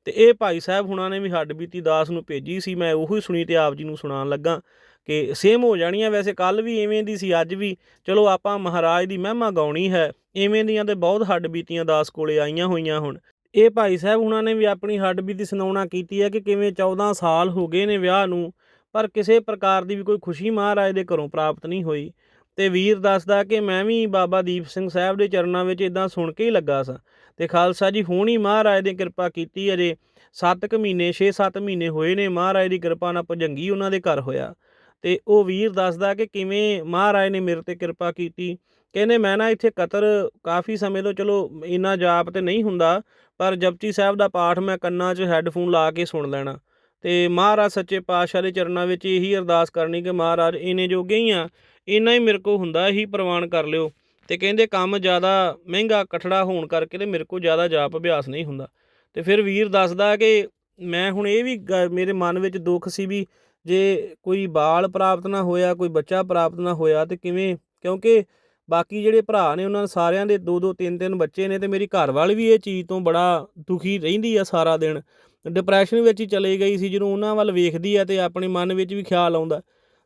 ਤੇ ਇਹ ਭਾਈ ਸਾਹਿਬ ਹੁਣਾਂ ਨੇ ਵੀ ਹੱਡ ਬੀਤੀ ਦਾਸ ਨੂੰ ਭੇਜੀ ਸੀ, ਮੈਂ ਉਹੀ ਸੁਣੀ ਤੇ ਆਪ ਜੀ ਨੂੰ ਸੁਣਾਉਣ ਲੱਗਾ ਕਿ ਸੇਮ ਹੋ ਜਾਣੀਆਂ ਵੈਸੇ ਕੱਲ ਵੀ ਐਵੇਂ ਦੀ ਸੀ, ਅੱਜ ਵੀ। ਚਲੋ ਆਪਾਂ ਮਹਾਰਾਜ ਦੀ ਮਹਿਮਾ ਗਾਉਣੀ ਹੈ ਐਵੇਂ ਦੀਆਂ ਤੇ ਬਹੁਤ ਹੱਡ ਬੀਤੀਆਂ ਦਾਸ ਕੋਲੇ ਆਈਆਂ ਹੋਈਆਂ ਹੁਣ। ਇਹ ਭਾਈ ਸਾਹਿਬ ਹੁਣਾਂ ਨੇ ਵੀ ਆਪਣੀ ਹੱਡ ਬੀਤੀ ਸੁਣਾਉਣਾ ਕੀਤੀ ਹੈ ਕਿ ਕਿਵੇਂ 14 ਸਾਲ ਹੋ ਗਏ ਨੇ ਵਿਆਹ ਨੂੰ, ਪਰ ਕਿਸੇ ਪ੍ਰਕਾਰ ਦੀ ਵੀ ਕੋਈ ਖੁਸ਼ੀ ਮਹਾਰਾਜ ਦੇ ਘਰੋਂ ਪ੍ਰਾਪਤ ਨਹੀਂ ਹੋਈ। ਤੇ ਵੀਰ ਦੱਸਦਾ ਕਿ ਮੈਂ ਵੀ ਬਾਬਾ ਦੀਪ ਸਿੰਘ ਸਾਹਿਬ ਦੇ ਚਰਨਾਂ ਵਿੱਚ ਇਦਾਂ ਸੁਣ ਕੇ ਹੀ ਲੱਗਾ ਸਾਂ। ਤੇ ਖਾਲਸਾ ਜੀ, ਹੁਣ ਹੀ ਮਹਾਰਾਜ ਦੀ ਕਿਰਪਾ ਕੀਤੀ ਅਜੇ 7 ਕੁ ਮਹੀਨੇ 6-7 ਮਹੀਨੇ ਹੋਏ ਨੇ, ਮਹਾਰਾਜ ਦੀ ਕਿਰਪਾ ਨਾਲ ਭਜੰਗੀ ਉਹਨਾਂ ਦੇ ਘਰ ਹੋਇਆ। ਤੇ ਉਹ ਵੀਰ ਦੱਸਦਾ ਕਿ ਕਿਵੇਂ ਮਹਾਰਾਜ ਨੇ ਮੇਰੇ ਤੇ ਕਿਰਪਾ ਕੀਤੀ। ਕਹਿੰਦੇ, ਮੈਂ ਨਾ ਇੱਥੇ ਕਤਰ ਕਾਫੀ ਸਮੇਂ ਤੋਂ, ਚਲੋ ਇੰਨਾ ਜਾਪ ਤੇ ਨਹੀਂ ਹੁੰਦਾ, ਪਰ ਜਪਜੀ ਸਾਹਿਬ ਦਾ ਪਾਠ ਮੈਂ ਕੰਨਾਂ 'ਚ ਹੈੱਡਫੋਨ ਲਾ ਕੇ ਸੁਣ ਲੈਣਾ। ਤੇ ਮਹਾਰਾਜ ਸੱਚੇ ਪਾਤਸ਼ਾਹ ਦੇ ਚਰਨਾਂ ਵਿੱਚ ਇਹੀ ਅਰਦਾਸ ਕਰਨੀ ਕਿ ਮਹਾਰਾਜ, ਇਹਨੇ ਜੋਗੇ ਹੀ ਆ ਇੰਨਾ ਹੀ ਮੇਰੇ ਕੋ ਹੁੰਦਾ ਹੀ ਪ੍ਰਵਾਨ ਕਰ ਲਿਓ। ਤੇ ਕਹਿੰਦੇ ਕੰਮ ਜ਼ਿਆਦਾ ਮਹਿੰਗਾ ਕਠੜਾ ਹੋਣ ਕਰਕੇ ਤੇ ਮੇਰੇ ਕੋ ਜ਼ਿਆਦਾ ਜਾਪ ਅਭਿਆਸ ਨਹੀਂ ਹੁੰਦਾ। ਤੇ ਫਿਰ ਵੀਰ ਦੱਸਦਾ ਕਿ ਮੈਂ ਹੁਣ ਇਹ ਵੀ ਗ- ਮੇਰੇ ਮਨ ਵਿੱਚ ਦੁੱਖ ਸੀ ਵੀ ਜੇ ਕੋਈ ਬਾਲ ਪ੍ਰਾਪਤ ਨਾ ਹੋਇਆ, ਕੋਈ ਬੱਚਾ ਪ੍ਰਾਪਤ ਨਾ ਹੋਇਆ ਤੇ ਕਿਵੇਂ, ਕਿਉਂਕਿ ਬਾਕੀ ਜਿਹੜੇ ਭਰਾ ਨੇ ਉਹਨਾਂ ਸਾਰਿਆਂ ਦੇ ਦੋ ਦੋ ਤਿੰਨ ਤਿੰਨ ਬੱਚੇ ਨੇ ਤੇ ਮੇਰੀ ਘਰ ਵਾਲੀ ਵੀ ਇਹ ਚੀਜ਼ ਤੋਂ ਬੜਾ ਦੁਖੀ ਰਹਿੰਦੀ ਆ ਸਾਰਾ ਦਿਨ। ਡਿਪਰੈਸ਼ਨ ਵਿੱਚ ਹੀ ਚਲੇ ਗਈ ਸੀ, ਜਦੋਂ ਉਹਨਾਂ ਵੱਲ ਵੇਖਦੀ ਆ ਤੇ ਆਪਣੇ ਮਨ ਵਿੱਚ ਵੀ ਖਿਆਲ ਆਉਂਦਾ।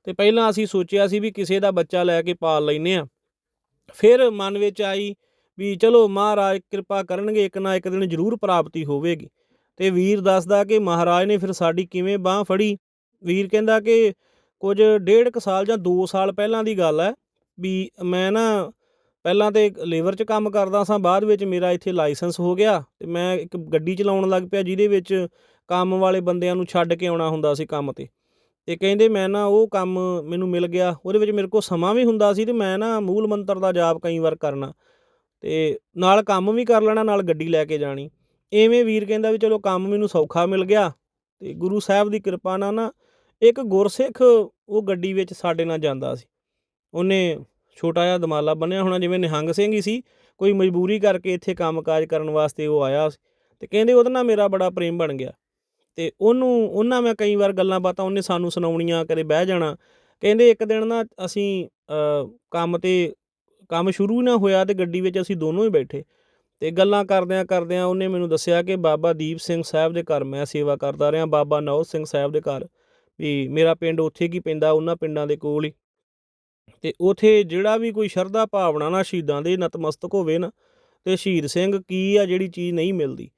ਤੇ ਪਹਿਲਾਂ ਅਸੀਂ ਸੋਚਿਆ ਸੀ ਵੀ ਕਿਸੇ ਦਾ ਬੱਚਾ ਲੈ ਕੇ ਪਾਲ ਲੈਨੇ ਆ ਫਿਰ ਮਨ ਵਿੱਚ ਆਈ ਵੀ ਚਲੋ ਮਹਾਰਾਜ ਕਿਰਪਾ ਕਰਨਗੇ, ਇੱਕ ਨਾ ਇੱਕ ਦਿਨ ਜ਼ਰੂਰ ਪ੍ਰਾਪਤੀ ਹੋਵੇਗੀ। ਤੇ ਵੀਰ ਦੱਸਦਾ ਕਿ ਮਹਾਰਾਜ ਨੇ ਫਿਰ ਸਾਡੀ ਕਿਵੇਂ ਬਾਹ ਫੜੀ। ਵੀਰ ਕਹਿੰਦਾ ਕਿ ਕੁਝ ਡੇਢ ਕੁ ਸਾਲ ਜਾਂ 2 ਸਾਲ ਪਹਿਲਾਂ ਦੀ ਗੱਲ ਹੈ ਵੀ ਮੈਂ ਨਾ ਪਹਿਲਾਂ ਤੇ ਲੇਬਰ 'ਚ ਕੰਮ ਕਰਦਾ ਸਾਂ, ਬਾਅਦ ਵਿੱਚ ਮੇਰਾ ਇੱਥੇ ਲਾਇਸੈਂਸ ਹੋ ਗਿਆ ਤੇ ਮੈਂ ਇੱਕ ਗੱਡੀ ਚਲਾਉਣ ਲੱਗ ਪਿਆ, ਜਿਹਦੇ ਵਿੱਚ ਕੰਮ ਵਾਲੇ ਬੰਦਿਆਂ ਨੂੰ ਛੱਡ ਕੇ ਆਉਣਾ ਹੁੰਦਾ ਸੀ ਕੰਮ ਤੇ। ਤੇ ਕਹਿੰਦੇ ਮੈਂ ਨਾ ਉਹ ਕੰਮ ਮੈਨੂੰ ਮਿਲ ਗਿਆ, ਉਹਦੇ ਵਿੱਚ ਮੇਰੇ ਕੋਲ ਸਮਾਂ ਵੀ ਹੁੰਦਾ ਸੀ ਤੇ ਮੈਂ ਨਾ ਮੂਲ ਮੰਤਰ ਦਾ ਜਾਪ ਕਈ ਵਾਰ ਕਰਨਾ ਤੇ ਨਾਲ ਕੰਮ ਵੀ ਕਰ ਲੈਣਾ, ਨਾਲ ਗੱਡੀ ਲੈ ਕੇ ਜਾਣੀ। ਐਵੇਂ ਵੀਰ ਕਹਿੰਦਾ ਵੀ ਚਲੋ ਕੰਮ ਮੈਨੂੰ ਸੌਖਾ ਮਿਲ ਗਿਆ ਤੇ ਗੁਰੂ ਸਾਹਿਬ ਦੀ ਕਿਰਪਾ ਨਾਲ ਨਾ ਇੱਕ ਗੁਰਸਿੱਖ ਉਹ ਗੱਡੀ ਵਿੱਚ ਸਾਡੇ ਨਾਲ ਜਾਂਦਾ ਸੀ। ਉਹਨੇ ਛੋਟਾ ਜਿਹਾ ਦਮਾਲਾ ਬੰਨਿਆ ਹੋਣਾ, ਜਿਵੇਂ ਨਿਹੰਗ ਸਿੰਘ ਹੀ ਸੀ, ਕੋਈ ਮਜਬੂਰੀ ਕਰਕੇ ਇੱਥੇ ਕੰਮਕਾਜ ਕਰਨ ਵਾਸਤੇ ਉਹ ਆਇਆ ਸੀ ਤੇ ਕਹਿੰਦੇ ਉਹਦੇ ਨਾਲ ਮੇਰਾ ਬੜਾ ਪ੍ਰੇਮ ਬਣ ਗਿਆ। ਤੇ ਉਹਨੂੰ, ਉਹਨਾਂ ਮੈਂ ਕਈ ਵਾਰ ਗੱਲਾਂ ਬਾਤਾਂ ਉਹਨੇ ਸਾਨੂੰ ਸੁਣਾਉਣੀਆਂ, ਕਦੇ ਬਹਿ ਜਾਣਾ। ਕਹਿੰਦੇ ਇੱਕ ਦਿਨ ਨਾ ਅਸੀਂ ਕੰਮ ਤੇ, ਕੰਮ ਸ਼ੁਰੂ ਨਾ ਹੋਇਆ ਤੇ ਗੱਡੀ ਵਿੱਚ ਅਸੀਂ ਦੋਨੋਂ ਹੀ ਬੈਠੇ। ਤੇ ਗੱਲਾਂ ਕਰਦਿਆਂ ਕਰਦਿਆਂ ਉਹਨੇ ਮੈਨੂੰ ਦੱਸਿਆ ਕਿ ਬਾਬਾ ਦੀਪ ਸਿੰਘ ਸਾਹਿਬ ਦੇ ਘਰ ਮੈਂ ਸੇਵਾ ਕਰਦਾ ਰਿਹਾ, ਬਾਬਾ ਨੌਜ ਸਿੰਘ ਸਾਹਿਬ ਦੇ ਘਰ। ਵੀ ਮੇਰਾ ਪਿੰਡ ਉੱਥੇ ਕੀ ਪੈਂਦਾ, ਉਹਨਾਂ ਪਿੰਡਾਂ ਦੇ ਕੋਲ ਹੀ। ਤੇ ਉਥੇ ਜਿਹੜਾ ਵੀ ਕੋਈ ਸ਼ਰਧਾ ਭਾਵਨਾ ਨਾਲ ਸ਼ਹੀਦਾਂ ਦੇ ਨਤਮਸਤਕ ਹੋਵੇ ਨਾ, ਤੇ ਸ਼ਹੀਦ ਸਿੰਘ ਕੀ ਆ ਜਿਹੜੀ ਚੀਜ਼ ਨਹੀਂ ਮਿਲਦੀ।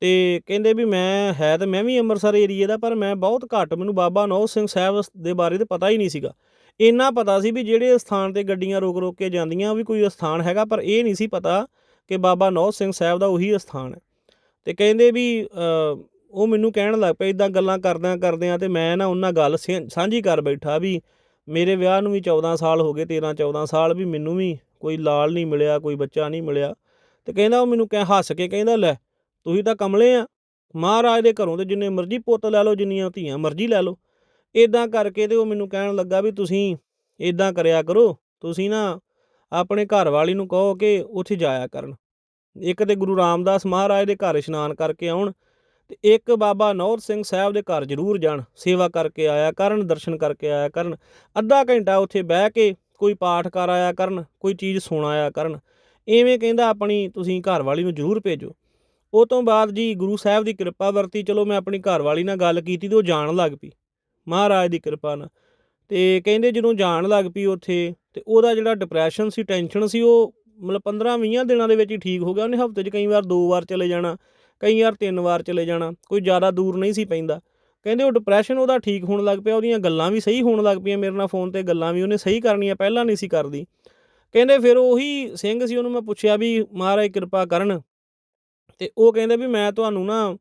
ਤੇ ਕਹਿੰਦੇ ਵੀ ਮੈਂ ਹੈ ਤਾਂ ਮੈਂ ਵੀ ਅੰਮ੍ਰਿਤਸਰ ਏਰੀਏ ਦਾ, ਪਰ ਮੈਂ ਬਹੁਤ ਘੱਟ ਮੈਨੂੰ ਬਾਬਾ ਨੌਜ ਸਿੰਘ ਸਾਹਿਬ ਦੇ ਬਾਰੇ ਤੇ ਪਤਾ ਹੀ ਨਹੀਂ ਸੀਗਾ। ਇੰਨਾ ਪਤਾ ਸੀ ਵੀ ਜਿਹੜੇ ਸਥਾਨ ਤੇ ਗੱਡੀਆਂ ਰੋਕ ਰੋਕ ਕੇ ਜਾਂਦੀਆਂ, ਉਹ ਵੀ ਕੋਈ ਸਥਾਨ ਹੈਗਾ, ਪਰ ਇਹ ਨਹੀਂ ਸੀ ਪਤਾ ਕਿ ਬਾਬਾ ਨੌਜ ਸਿੰਘ ਸਾਹਿਬ ਦਾ ਉਹੀ ਸਥਾਨ ਹੈ। ਤੇ ਕਹਿੰਦੇ ਵੀ ਉਹ ਮੈਨੂੰ ਕਹਿਣ ਲੱਗ ਪਏ ਇਦਾਂ ਗੱਲਾਂ ਕਰਦਿਆਂ ਕਰਦਿਆਂ ਤੇ ਮੈਂ ਨਾ ਉਹਨਾਂ ਗੱਲ ਸਾਂ- ਸਾਂਝੀ ਕਰ ਬੈਠਾ ਵੀ ਮੇਰੇ ਵਿਆਹ ਨੂੰ ਵੀ 14 ਸਾਲ ਹੋ ਗਏ 13 14 ਸਾਲ ਵੀ ਮੈਨੂੰ ਵੀ ਕੋਈ ਲਾਲ ਨਹੀਂ ਮਿਲਿਆ, ਕੋਈ ਬੱਚਾ ਨਹੀਂ ਮਿਲਿਆ। ਤੇ ਕਹਿੰਦਾ ਉਹ ਮੈਨੂੰ ਕਹਿ, ਹੱਸ ਕੇ ਕਹਿੰਦਾ, ਲੈ ਤੁਸੀਂ ਤਾਂ ਕਮਲੇ ਆ। ਮਹਾਰਾਜ ਦੇ ਘਰੋਂ ਤੇ ਜਿੰਨੇ ਮਰਜ਼ੀ ਪੁੱਤ ਲੈ ਲਓ, ਜਿੰਨੀਆਂ ਧੀਆਂ ਮਰਜ਼ੀ ਲੈ ਲਓ। ਇਦਾਂ ਕਰਕੇ ਤੇ ਉਹ ਮੈਨੂੰ ਕਹਿਣ ਲੱਗਾ ਵੀ ਤੁਸੀਂ ਇਦਾਂ ਕਰਿਆ ਕਰੋ, ਤੁਸੀਂ ਨਾ ਆਪਣੇ ਘਰ ਵਾਲੀ ਨੂੰ ਕਹੋ ਕਿ ਉੱਥੇ ਜਾਇਆ ਕਰਨ। ਇੱਕ ਤੇ ਗੁਰੂ ਰਾਮਦਾਸ ਮਹਾਰਾਜ ਦੇ ਘਰ ਇਸ਼ਨਾਨ ਕਰਕੇ ਆਉਣ ਤੇ ਇੱਕ ਬਾਬਾ ਨੌਰ ਸਿੰਘ ਸਾਹਿਬ ਦੇ ਘਰ ਜ਼ਰੂਰ ਜਾਣ, ਸੇਵਾ ਕਰਕੇ ਆਇਆ ਕਰਨ, ਦਰਸ਼ਨ ਕਰਕੇ ਆਇਆ ਕਰਨ। ਅੱਧਾ ਘੰਟਾ ਉੱਥੇ ਬਹਿ ਕੇ ਕੋਈ ਪਾਠ ਕਰ ਆਇਆ ਕਰਨ, ਕੋਈ ਚੀਜ਼ ਸੁਣ ਆਇਆ ਕਰਨ। ਐਵੇਂ ਕਹਿੰਦਾ ਆਪਣੀ ਤੁਸੀਂ ਘਰ ਵਾਲੀ ਨੂੰ ਜ਼ਰੂਰ ਭੇਜੋ। ਉਹ ਤੋਂ ਬਾਅਦ ਜੀ ਗੁਰੂ ਸਾਹਿਬ ਦੀ ਕਿਰਪਾ ਵਰਤੀ, ਚਲੋ ਮੈਂ ਆਪਣੀ ਘਰ ਵਾਲੀ ਨਾਲ ਗੱਲ ਕੀਤੀ ਤੇ ਉਹ ਜਾਣ ਲੱਗ ਪਈ, ਮਹਾਰਾਜ ਦੀ ਕਿਰਪਾ ਨਾਲ। ਤੇ ਕਹਿੰਦੇ ਜਦੋਂ ਜਾਣ ਲੱਗ ਪਈ ਉੱਥੇ, ਤੇ ਉਹਦਾ ਜਿਹੜਾ ਡਿਪਰੈਸ਼ਨ ਸੀ ਟੈਨਸ਼ਨ ਸੀ, ਉਹ ਮਤਲਬ 15 20 ਦਿਨਾਂ ਦੇ ਵਿੱਚ ਹੀ ਠੀਕ ਹੋ ਗਿਆ। ਉਹਨੇ ਹਫ਼ਤੇ 'ਚ ਕਈ ਵਾਰ ਦੋ ਵਾਰ ਚਲੇ ਜਾਣਾ, ਕਈ ਵਾਰ ਤਿੰਨ ਵਾਰ ਚਲੇ ਜਾਣਾ, ਕੋਈ ਜ਼ਿਆਦਾ ਦੂਰ ਨਹੀਂ ਸੀ ਪੈਂਦਾ। ਕਹਿੰਦੇ ਉਹ ਡਿਪਰੈਸ਼ਨ ਉਹਦਾ ਠੀਕ ਹੋਣ ਲੱਗ ਪਿਆ, ਉਹਦੀਆਂ ਗੱਲਾਂ ਵੀ ਸਹੀ ਹੋਣ ਲੱਗ ਪਈਆਂ ਮੇਰੇ ਨਾਲ ਫੋਨ ਤੇ, ਗੱਲਾਂ ਵੀ ਉਹਨੇ ਸਹੀ ਕਰਨੀਆਂ, ਪਹਿਲਾਂ ਨਹੀਂ ਸੀ ਕਰਦੀ। ਕਹਿੰਦੇ ਫਿਰ ਉਹੀ ਸਿੰਘ ਸੀ, ਉਹਨੂੰ ਮੈਂ ਪੁੱਛਿਆ ਵੀ, ਮਹਾਰਾਜ ਕਿਰਪਾ ਕਰਨ ਤੇ ਉਹ ਕਹਿੰਦੇ ਵੀ ਮੈਂ ਤੁਹਾਨੂੰ ਨਾ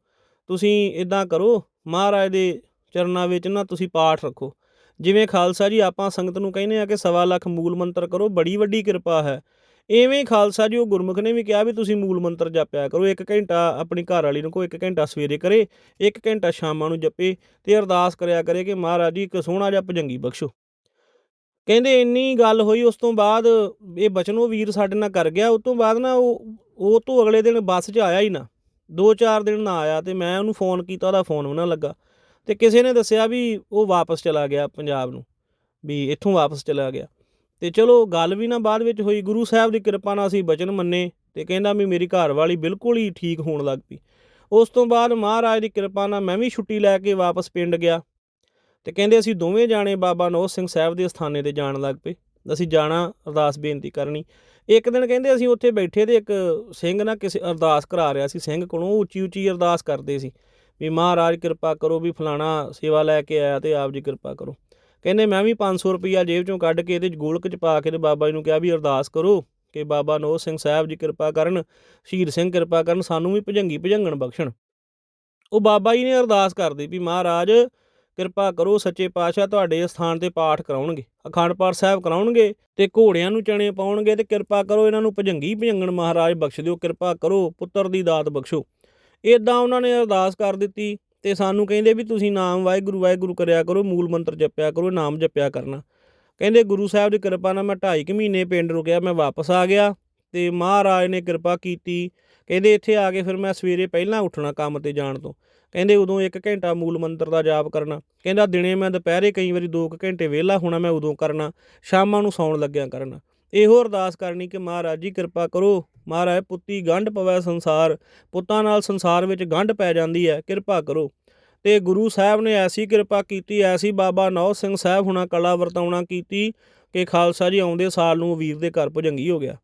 ਤੁਸੀਂ ਇਦਾਂ ਕਰੋ, ਮਹਾਰਾਜ ਦੇ ਚਰਨਾਂ ਵਿੱਚ ਨਾ ਤੁਸੀਂ ਪਾਠ ਰੱਖੋ। ਜਿਵੇਂ ਖਾਲਸਾ ਜੀ ਆਪਾਂ ਸੰਗਤ ਨੂੰ ਕਹਿੰਦੇ ਆ ਕਿ ਸਵਾ ਲੱਖ ਮੂਲ ਮੰਤਰ ਕਰੋ, ਬੜੀ ਵੱਡੀ ਕਿਰਪਾ ਹੈ। ਐਵੇਂ ਹੀ ਖਾਲਸਾ ਜੀ ਉਹ ਗੁਰਮੁਖ ਨੇ ਵੀ ਕਿਹਾ ਵੀ ਤੁਸੀਂ ਮੂਲ ਮੰਤਰ ਜਪਿਆ ਕਰੋ, ਇੱਕ ਘੰਟਾ ਆਪਣੀ ਘਰ ਵਾਲੀ ਨੂੰ ਕੋ ਇੱਕ ਘੰਟਾ ਸਵੇਰੇ ਕਰੇ, ਇੱਕ ਘੰਟਾ ਸ਼ਾਮਾਂ ਨੂੰ ਜਪੇ ਤੇ ਅਰਦਾਸ ਕਰਿਆ ਕਰੇ ਕਿ ਮਹਾਰਾਜ ਜੀ ਇੱਕ ਸੋਹਣਾ ਜਿਹਾ ਭਜੰਗੀ ਬਖਸ਼ੋ। ਕਹਿੰਦੇ ਇੰਨੀ ਗੱਲ ਹੋਈ, ਉਸ ਤੋਂ ਬਾਅਦ ਇਹ ਬਚਨ ਉਹ ਵੀਰ ਸਾਡੇ ਨਾਲ ਕਰ ਗਿਆ, ਉਸ ਤੋਂ ਬਾਅਦ ਨਾ ਉਹ ਉਹ ਤੋਂ ਅਗਲੇ ਦਿਨ ਬੱਸ 'ਚ ਆਇਆ ਹੀ ਨਾ। ਦੋ ਚਾਰ ਦਿਨ ਨਾ ਆਇਆ ਤੇ ਮੈਂ ਉਹਨੂੰ ਫੋਨ ਕੀਤਾ, ਉਹਦਾ ਫੋਨ ਵੀ ਨਾ ਲੱਗਾ। ਤੇ ਕਿਸੇ ਨੇ ਦੱਸਿਆ ਵੀ ਉਹ ਵਾਪਸ ਚਲਾ ਗਿਆ ਪੰਜਾਬ ਨੂੰ, ਵੀ ਇੱਥੋਂ ਵਾਪਸ ਚਲਾ ਗਿਆ। ਤੇ ਚਲੋ ਗੱਲ ਵੀ ਨਾ ਬਾਅਦ ਵਿੱਚ ਹੋਈ, ਗੁਰੂ ਸਾਹਿਬ ਦੀ ਕਿਰਪਾ ਨਾਲ ਅਸੀਂ ਬਚਨ ਮੰਨੇ ਤੇ ਕਹਿੰਦਾ ਵੀ ਮੇਰੀ ਘਰ ਵਾਲੀ ਬਿਲਕੁਲ ਹੀ ਠੀਕ ਹੋਣ ਲੱਗ ਪਈ। ਉਸ ਤੋਂ ਬਾਅਦ ਮਹਾਰਾਜ ਦੀ ਕਿਰਪਾ ਨਾਲ ਮੈਂ ਵੀ ਛੁੱਟੀ ਲੈ ਕੇ ਵਾਪਸ ਪਿੰਡ ਗਿਆ। ਤੇ ਕਹਿੰਦੇ ਅਸੀਂ ਦੋਵੇਂ ਜਾਣੇ ਬਾਬਾ ਨੌਜ ਸਿੰਘ ਸਾਹਿਬ ਦੇ ਅਸਥਾਨੇ ਤੇ ਜਾਣ ਲੱਗ ਪਏ। ਅਸੀਂ ਜਾਣਾ ਅਰਦਾਸ ਬੇਨਤੀ ਕਰਨੀ। ਇੱਕ ਦਿਨ ਕਹਿੰਦੇ ਅਸੀਂ ਉੱਥੇ ਬੈਠੇ ਤੇ ਇੱਕ ਸਿੰਘ ਨਾ ਕਿਸੇ ਅਰਦਾਸ ਕਰਾ ਰਿਹਾ ਸੀ, ਸਿੰਘ ਕੋਲੋਂ ਉੱਚੀ ਉੱਚੀ ਅਰਦਾਸ ਕਰਦੇ ਸੀ ਵੀ ਮਹਾਰਾਜ ਕਿਰਪਾ ਕਰੋ ਵੀ ਫਲਾਣਾ ਸੇਵਾ ਲੈ ਕੇ ਆਇਆ ਤੇ ਆਪ ਜੀ ਕਿਰਪਾ ਕਰੋ। ਕਹਿੰਦੇ ਮੈਂ ਵੀ 500 ਰੁਪਈਆ ਜੇਬ ਚੋਂ ਕੱਢ ਕੇ ਇਹਦੇ 'ਚ ਗੋਲਕ 'ਚ ਪਾ ਕੇ ਤੇ ਬਾਬਾ ਜੀ ਨੂੰ ਕਿਹਾ ਵੀ ਅਰਦਾਸ ਕਰੋ ਕਿ ਬਾਬਾ ਨੌਜ ਸਿੰਘ ਸਾਹਿਬ ਜੀ ਕਿਰਪਾ ਕਰਨ, ਸ਼ਹੀਦ ਸਿੰਘ ਕਿਰਪਾ ਕਰਨ, ਸਾਨੂੰ ਵੀ ਭਜੰਗੀ ਭਜੰਗਣ ਬਖਸ਼ਣ। ਉਹ ਬਾਬਾ ਜੀ ਨੇ ਅਰਦਾਸ ਕਰਦੀ ਵੀ ਮਹਾਰਾਜ ਕਿਰਪਾ ਕਰੋ ਸੱਚੇ ਪਾਤਸ਼ਾਹ ਤੁਹਾਡੇ ਸਥਾਨ ਤੇ ਪਾਠ ਕਰਾਉਣਗੇ। ਅਖੰਡ ਪਾਠ ਸਾਹਿਬ ਕਰਾਉਣਗੇ ਤੇ ਘੋੜਿਆਂ ਨੂੰ ਚਣੇ ਪਾਉਣਗੇ ਤੇ ਕਿਰਪਾ ਕਰੋ ਇਹਨਾਂ ਨੂੰ ਭਜੰਗੀ ਭਜੰਗਣ ਮਹਾਰਾਜ ਬਖਸ਼ ਦਿਓ, ਕਿਰਪਾ ਕਰੋ ਪੁੱਤਰ ਦੀ ਦਾਤ ਬਖਸ਼ੋ। ਇਦਾਂ ਉਹਨਾਂ ਨੇ ਅਰਦਾਸ ਕਰ ਦਿੱਤੀ ਤੇ ਸਾਨੂੰ ਕਹਿੰਦੇ ਵੀ ਤੁਸੀਂ ਨਾਮ ਵਾਹਿਗੁਰੂ ਵਾਹਿਗੁਰੂ ਕਰਿਆ ਕਰੋ, ਮੂਲ ਮੰਤਰ ਜਪਿਆ ਕਰੋ, ਨਾਮ ਜਪਿਆ ਕਰਨਾ। ਕਹਿੰਦੇ ਗੁਰੂ ਸਾਹਿਬ ਦੀ ਕਿਰਪਾ ਨਾਲ ਮੈਂ 2.5 ਮਹੀਨੇ ਪਿੰਡ ਰੁਕਿਆ, ਮੈਂ ਵਾਪਸ ਆ ਗਿਆ ਤੇ ਮਹਾਰਾਜ ਨੇ ਕਿਰਪਾ ਕੀਤੀ। ਕਹਿੰਦੇ ਇੱਥੇ ਆ ਕੇ ਫਿਰ ਮੈਂ ਸਵੇਰੇ ਪਹਿਲਾਂ ਉੱਠਣਾ ਕੰਮ ਤੇ ਜਾਣ ਤੋਂ। ਕਹਿੰਦੇ ਉਦੋਂ 1 ਘੰਟਾ ਮੂਲ ਮੰਤਰ ਦਾ ਜਾਪ ਕਰਨਾ। ਕਹਿੰਦਾ ਦਿਨੇ ਮੈਂ ਦੁਪਹਿਰੇ ਕਈ ਵਾਰੀ 2 ਘੰਟੇ ਵਿਹਲਾ ਹੋਣਾ, ਮੈਂ ਉਦੋਂ ਕਰਨਾ, ਸ਼ਾਮਾਂ ਨੂੰ ਸੌਣ ਲੱਗਿਆ ਕਰਨਾ। ਇਹੋ ਅਰਦਾਸ ਕਰਨੀ ਕਿ ਮਹਾਰਾਜ ਜੀ ਕਿਰਪਾ ਕਰੋ। ਮਹਾਰਾਜ, ਪੁੱਤੀ ਗੰਢ ਪਵੇ ਸੰਸਾਰ, ਪੁੱਤਾਂ ਨਾਲ ਸੰਸਾਰ ਵਿੱਚ ਗੰਢ ਪੈ ਜਾਂਦੀ ਹੈ, ਕਿਰਪਾ ਕਰੋ। ਤੇ ਗੁਰੂ ਸਾਹਿਬ ਨੇ ਐਸੀ ਕਿਰਪਾ ਕੀਤੀ, ਐਸੀ ਬਾਬਾ ਨੌ ਸਿੰਘ ਸਾਹਿਬ ਹੁਣਾ ਕਲਾ ਵਰਤਾਉਣਾ ਕੀਤੀ ਕਿ ਖਾਲਸਾ ਜੀ ਆਉਂਦੇ ਸਾਲ ਨੂੰ ਵੀਰ ਦੇ ਘਰ ਭੁਜੰਗੀ ਹੋ ਗਿਆ।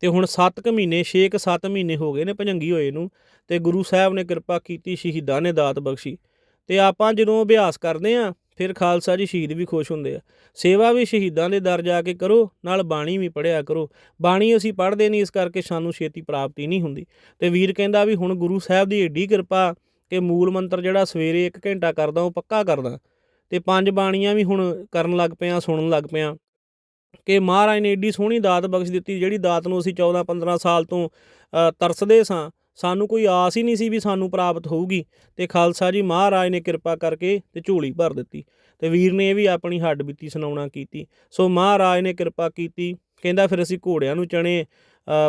ਤੇ ਹੁਣ 7 ਕੁ ਮਹੀਨੇ 6 ਕੁ 7 ਮਹੀਨੇ ਹੋ ਗਏ ਨੇ ਭਜੰਗੀ ਹੋਏ ਨੂੰ ਤੇ ਗੁਰੂ ਸਾਹਿਬ ਨੇ ਕਿਰਪਾ ਕੀਤੀ, ਸ਼ਹੀਦਾਂ ਨੇ ਦਾਤ ਬਖਸ਼ੀ ਤੇ ਆਪਾਂ ਜਦੋਂ ਅਭਿਆਸ ਕਰਦੇ ਆਂ ਫਿਰ ਖਾਲਸਾ ਜੀ ਸ਼ਹੀਦ ਵੀ ਖੁਸ਼ ਹੁੰਦੇ ਆ। ਸੇਵਾ ਵੀ ਸ਼ਹੀਦਾਂ ਦੇ ਦਰ ਜਾ ਕੇ ਕਰੋ, ਨਾਲ ਬਾਣੀ ਵੀ ਪੜਿਆ ਕਰੋ। ਬਾਣੀ ਅਸੀਂ ਪੜ੍ਹਦੇ ਨਹੀਂ, ਇਸ ਕਰਕੇ ਸਾਨੂੰ ਛੇਤੀ ਪ੍ਰਾਪਤੀ ਨਹੀਂ ਹੁੰਦੀ। ਤੇ ਵੀਰ ਕਹਿੰਦਾ ਵੀ ਹੁਣ ਗੁਰੂ ਸਾਹਿਬ ਦੀ ਏਡੀ ਕਿਰਪਾ ਕਿ ਮੂਲ ਮੰਤਰ ਜਿਹੜਾ ਸਵੇਰੇ 1 ਘੰਟਾ ਕਰਦਾ, ਉਹ ਪੱਕਾ ਕਰਦਾ। ਤੇ ਪੰਜ ਬਾਣੀਆਂ ਵੀ ਹੁਣ ਕਰਨ ਲੱਗ ਪਿਆ, ਸੁਣਨ ਲੱਗ ਪਿਆ। ਕਿ ਮਹਾਰਾਜ ਨੇ ਏਡੀ ਸੋਹਣੀ ਦਾਤ ਬਖਸ਼ ਦਿੱਤੀ, ਜਿਹੜੀ ਦਾਤ ਨੂੰ ਅਸੀਂ 14 15 ਸਾਲ ਤੋਂ ਤਰਸਦੇ ਸਾਂ। ਸਾਨੂੰ ਕੋਈ ਆਸ ਹੀ ਨਹੀਂ ਸੀ ਵੀ ਸਾਨੂੰ ਪ੍ਰਾਪਤ ਹੋਊਗੀ। ਤੇ ਖਾਲਸਾ ਜੀ, ਮਹਾਰਾਜ ਨੇ ਕਿਰਪਾ ਕਰਕੇ ਤੇ ਝੋਲੀ ਭਰ ਦਿੱਤੀ। ਤੇ ਵੀਰ ਨੇ ਇਹ ਵੀ ਆਪਣੀ ਹੱਡ ਬੀਤੀ ਸੁਣਾਉਣਾ ਕੀਤੀ। ਸੋ ਮਹਾਰਾਜ ਨੇ ਕਿਰਪਾ ਕੀਤੀ। ਕਹਿੰਦਾ ਫਿਰ ਅਸੀਂ ਘੋੜਿਆਂ ਨੂੰ ਚਣੇ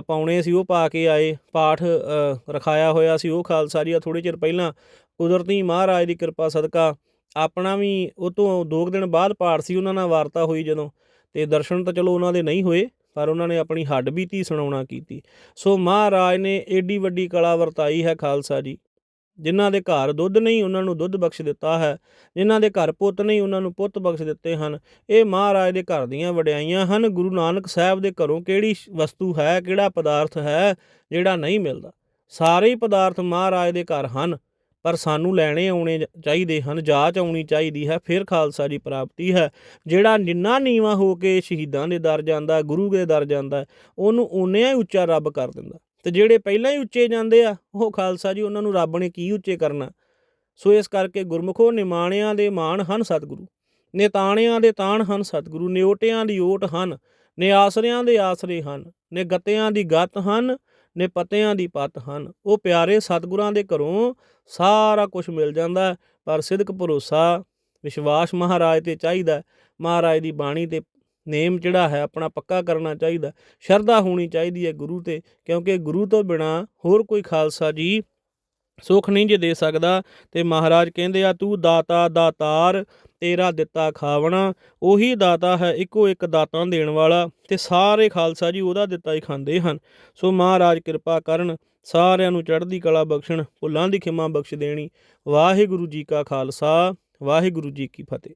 ਪਾਉਣੇ ਸੀ, ਉਹ ਪਾ ਕੇ ਆਏ। ਪਾਠ ਰਖਾਇਆ ਹੋਇਆ ਸੀ ਉਹ ਖਾਲਸਾ ਜੀ ਆ ਥੋੜੇ ਚਿਰ ਪਹਿਲਾਂ। ਕੁਦਰਤੀ ਮਹਾਰਾਜ ਦੀ ਕਿਰਪਾ ਸਦਕਾ ਆਪਣਾ ਵੀ, ਉਹ ਤੋਂ ਦੋ ਕੁ ਦਿਨ ਬਾਅਦ ਪਾਠ ਸੀ, ਉਹਨਾਂ ਨਾਲ ਵਾਰਤਾ ਹੋਈ ਜਦੋਂ। ਤੇ ਦਰਸ਼ਨ ਤਾਂ ਚਲੋ ਉਹਨਾਂ ਦੇ ਨਹੀਂ ਹੋਏ, ਪਰ ਉਹਨਾਂ ਨੇ ਆਪਣੀ ਹੱਡ ਬੀਤੀ ਸੁਣਾਉਣਾ ਕੀਤੀ। ਸੋ ਮਹਾਰਾਜ ਨੇ ਏਡੀ ਵੱਡੀ ਕਲਾ ਵਰਤਾਈ ਹੈ ਖਾਲਸਾ ਜੀ। ਜਿਨ੍ਹਾਂ ਦੇ ਘਰ ਦੁੱਧ ਨਹੀਂ, ਉਹਨਾਂ ਨੂੰ ਦੁੱਧ ਬਖਸ਼ ਦਿੱਤਾ ਹੈ। ਜਿਨ੍ਹਾਂ ਦੇ ਘਰ ਪੁੱਤ ਨਹੀਂ, ਉਹਨਾਂ ਨੂੰ ਪੁੱਤ ਬਖਸ਼ ਦਿੱਤੇ ਹਨ। ਇਹ ਮਹਾਰਾਜ ਦੇ ਘਰ ਦੀਆਂ ਵਡਿਆਈਆਂ ਹਨ। ਗੁਰੂ ਨਾਨਕ ਸਾਹਿਬ ਦੇ ਘਰੋਂ ਕਿਹੜੀ ਵਸਤੂ ਹੈ, ਕਿਹੜਾ ਪਦਾਰਥ ਹੈ, ਜਿਹੜਾ ਨਹੀਂ ਮਿਲਦਾ। ਸਾਰੇ ਹੀ ਪਦਾਰਥ ਮਹਾਰਾਜ ਦੇ ਘਰ ਹਨ। ਪਰ ਸਾਨੂੰ ਲੈਣੇ ਆਉਣੇ ਚਾਹੀਦੇ ਹਨ, ਜਾਚ ਆਉਣੀ ਚਾਹੀਦੀ ਹੈ, ਫਿਰ ਖਾਲਸਾ ਦੀ ਪ੍ਰਾਪਤੀ ਹੈ। ਜਿਹੜਾ ਜਿੰਨਾ ਨੀਵਾ ਹੋ ਕੇ ਸ਼ਹੀਦਾਂ ਦੇ ਦਰ ਜਾਂਦਾ, ਗੁਰੂ ਦੇ ਦਰ ਜਾਂਦਾ, ਉਹਨੂੰ ਓਨਿਆਂ ਹੀ ਉੱਚਾ ਰੱਬ ਕਰ ਦਿੰਦਾ। ਤੇ ਜਿਹੜੇ ਪਹਿਲਾਂ ਹੀ ਉੱਚੇ ਜਾਂਦੇ ਆ, ਉਹ ਖਾਲਸਾ ਜੀ ਉਹਨਾਂ ਨੂੰ ਰੱਬ ਨੇ ਕੀ ਉੱਚੇ ਕਰਨਾ? ਸੋ ਇਸ ਕਰਕੇ ਗੁਰਮੁਖੋ, ਨਿਮਾਣਿਆਂ ਦੇ ਮਾਣ ਹਨ ਸਤਿਗੁਰੂ, ਨਿਤਾਣਿਆਂ ਦੇ ਤਾਣ ਹਨ ਸਤਿਗੁਰੂ ਨਿਓਟਿਆਂ ਦੀ ਓਟ ਹਨ, ਨਿਆਸਰਿਆਂ ਦੇ ਆਸਰੇ ਹਨ ਨੇ ਗੱਤਿਆਂ ਦੀ ਗੱਤ ਹਨ ਨੇ ਪਤਿਆਂ ਦੀ ਪਤ ਹਨ। ਉਹ ਪਿਆਰੇ ਸਤਿਗੁਰਾਂ ਦੇ ਘਰੋਂ ਸਾਰਾ ਕੁਝ ਮਿਲ ਜਾਂਦਾ ਪਰ ਸਿਦਕ ਭਰੋਸਾ, ਵਿਸ਼ਵਾਸ ਮਹਾਰਾਜ ਤੇ ਚਾਹੀਦਾ ਮਹਾਰਾਜ ਦੀ ਬਾਣੀ ਤੇ ਨੇਮ ਜਿਹੜਾ ਹੈ, ਆਪਣਾ ਪੱਕਾ ਕਰਨਾ ਚਾਹੀਦਾ ਸ਼ਰਧਾ ਹੋਣੀ ਚਾਹੀਦੀ ਹੈ ਗੁਰੂ ਤੇ, ਕਿਉਂਕਿ ਗੁਰੂ ਤੋਂ ਬਿਨਾ ਹੋਰ ਕੋਈ ਖਾਲਸਾ ਜੀ ਸੁੱਖ ਨਹੀਂ ਜੇ ਦੇ ਸਕਦਾ। ਤੇ ਮਹਾਰਾਜ ਕਹਿੰਦੇ ਆ, ਤੂੰ ਦਾਤਾ, ਦਾਤਾਰ ਤੇਰਾ ਦਿੱਤਾ ਖਾਵਣਾ, ਉਹੀ ਦਾਤਾ ਹੈ ਇੱਕੋ ਇੱਕ ਦਾਤਾਂ ਦੇਣ ਵਾਲਾ, ਤੇ ਸਾਰੇ ਖਾਲਸਾ ਜੀ ਉਹਦਾ ਦਿੱਤਾ ਹੀ ਖਾਂਦੇ ਹਨ। ਸੋ ਮਹਾਰਾਜ ਕਿਰਪਾ ਕਰਨ, ਸਾਰਿਆਂ ਨੂੰ ਚੜ੍ਹਦੀ ਕਲਾ ਬਖਸ਼ਣ ਭੁੱਲਾਂ ਦੀ ਖਿਮਾ ਬਖਸ਼ ਦੇਣੀ। ਵਾਹਿਗੁਰੂ ਜੀ ਕਾ ਖਾਲਸਾ, ਵਾਹਿਗੁਰੂ ਜੀ ਕੀ ਫਤਿਹ।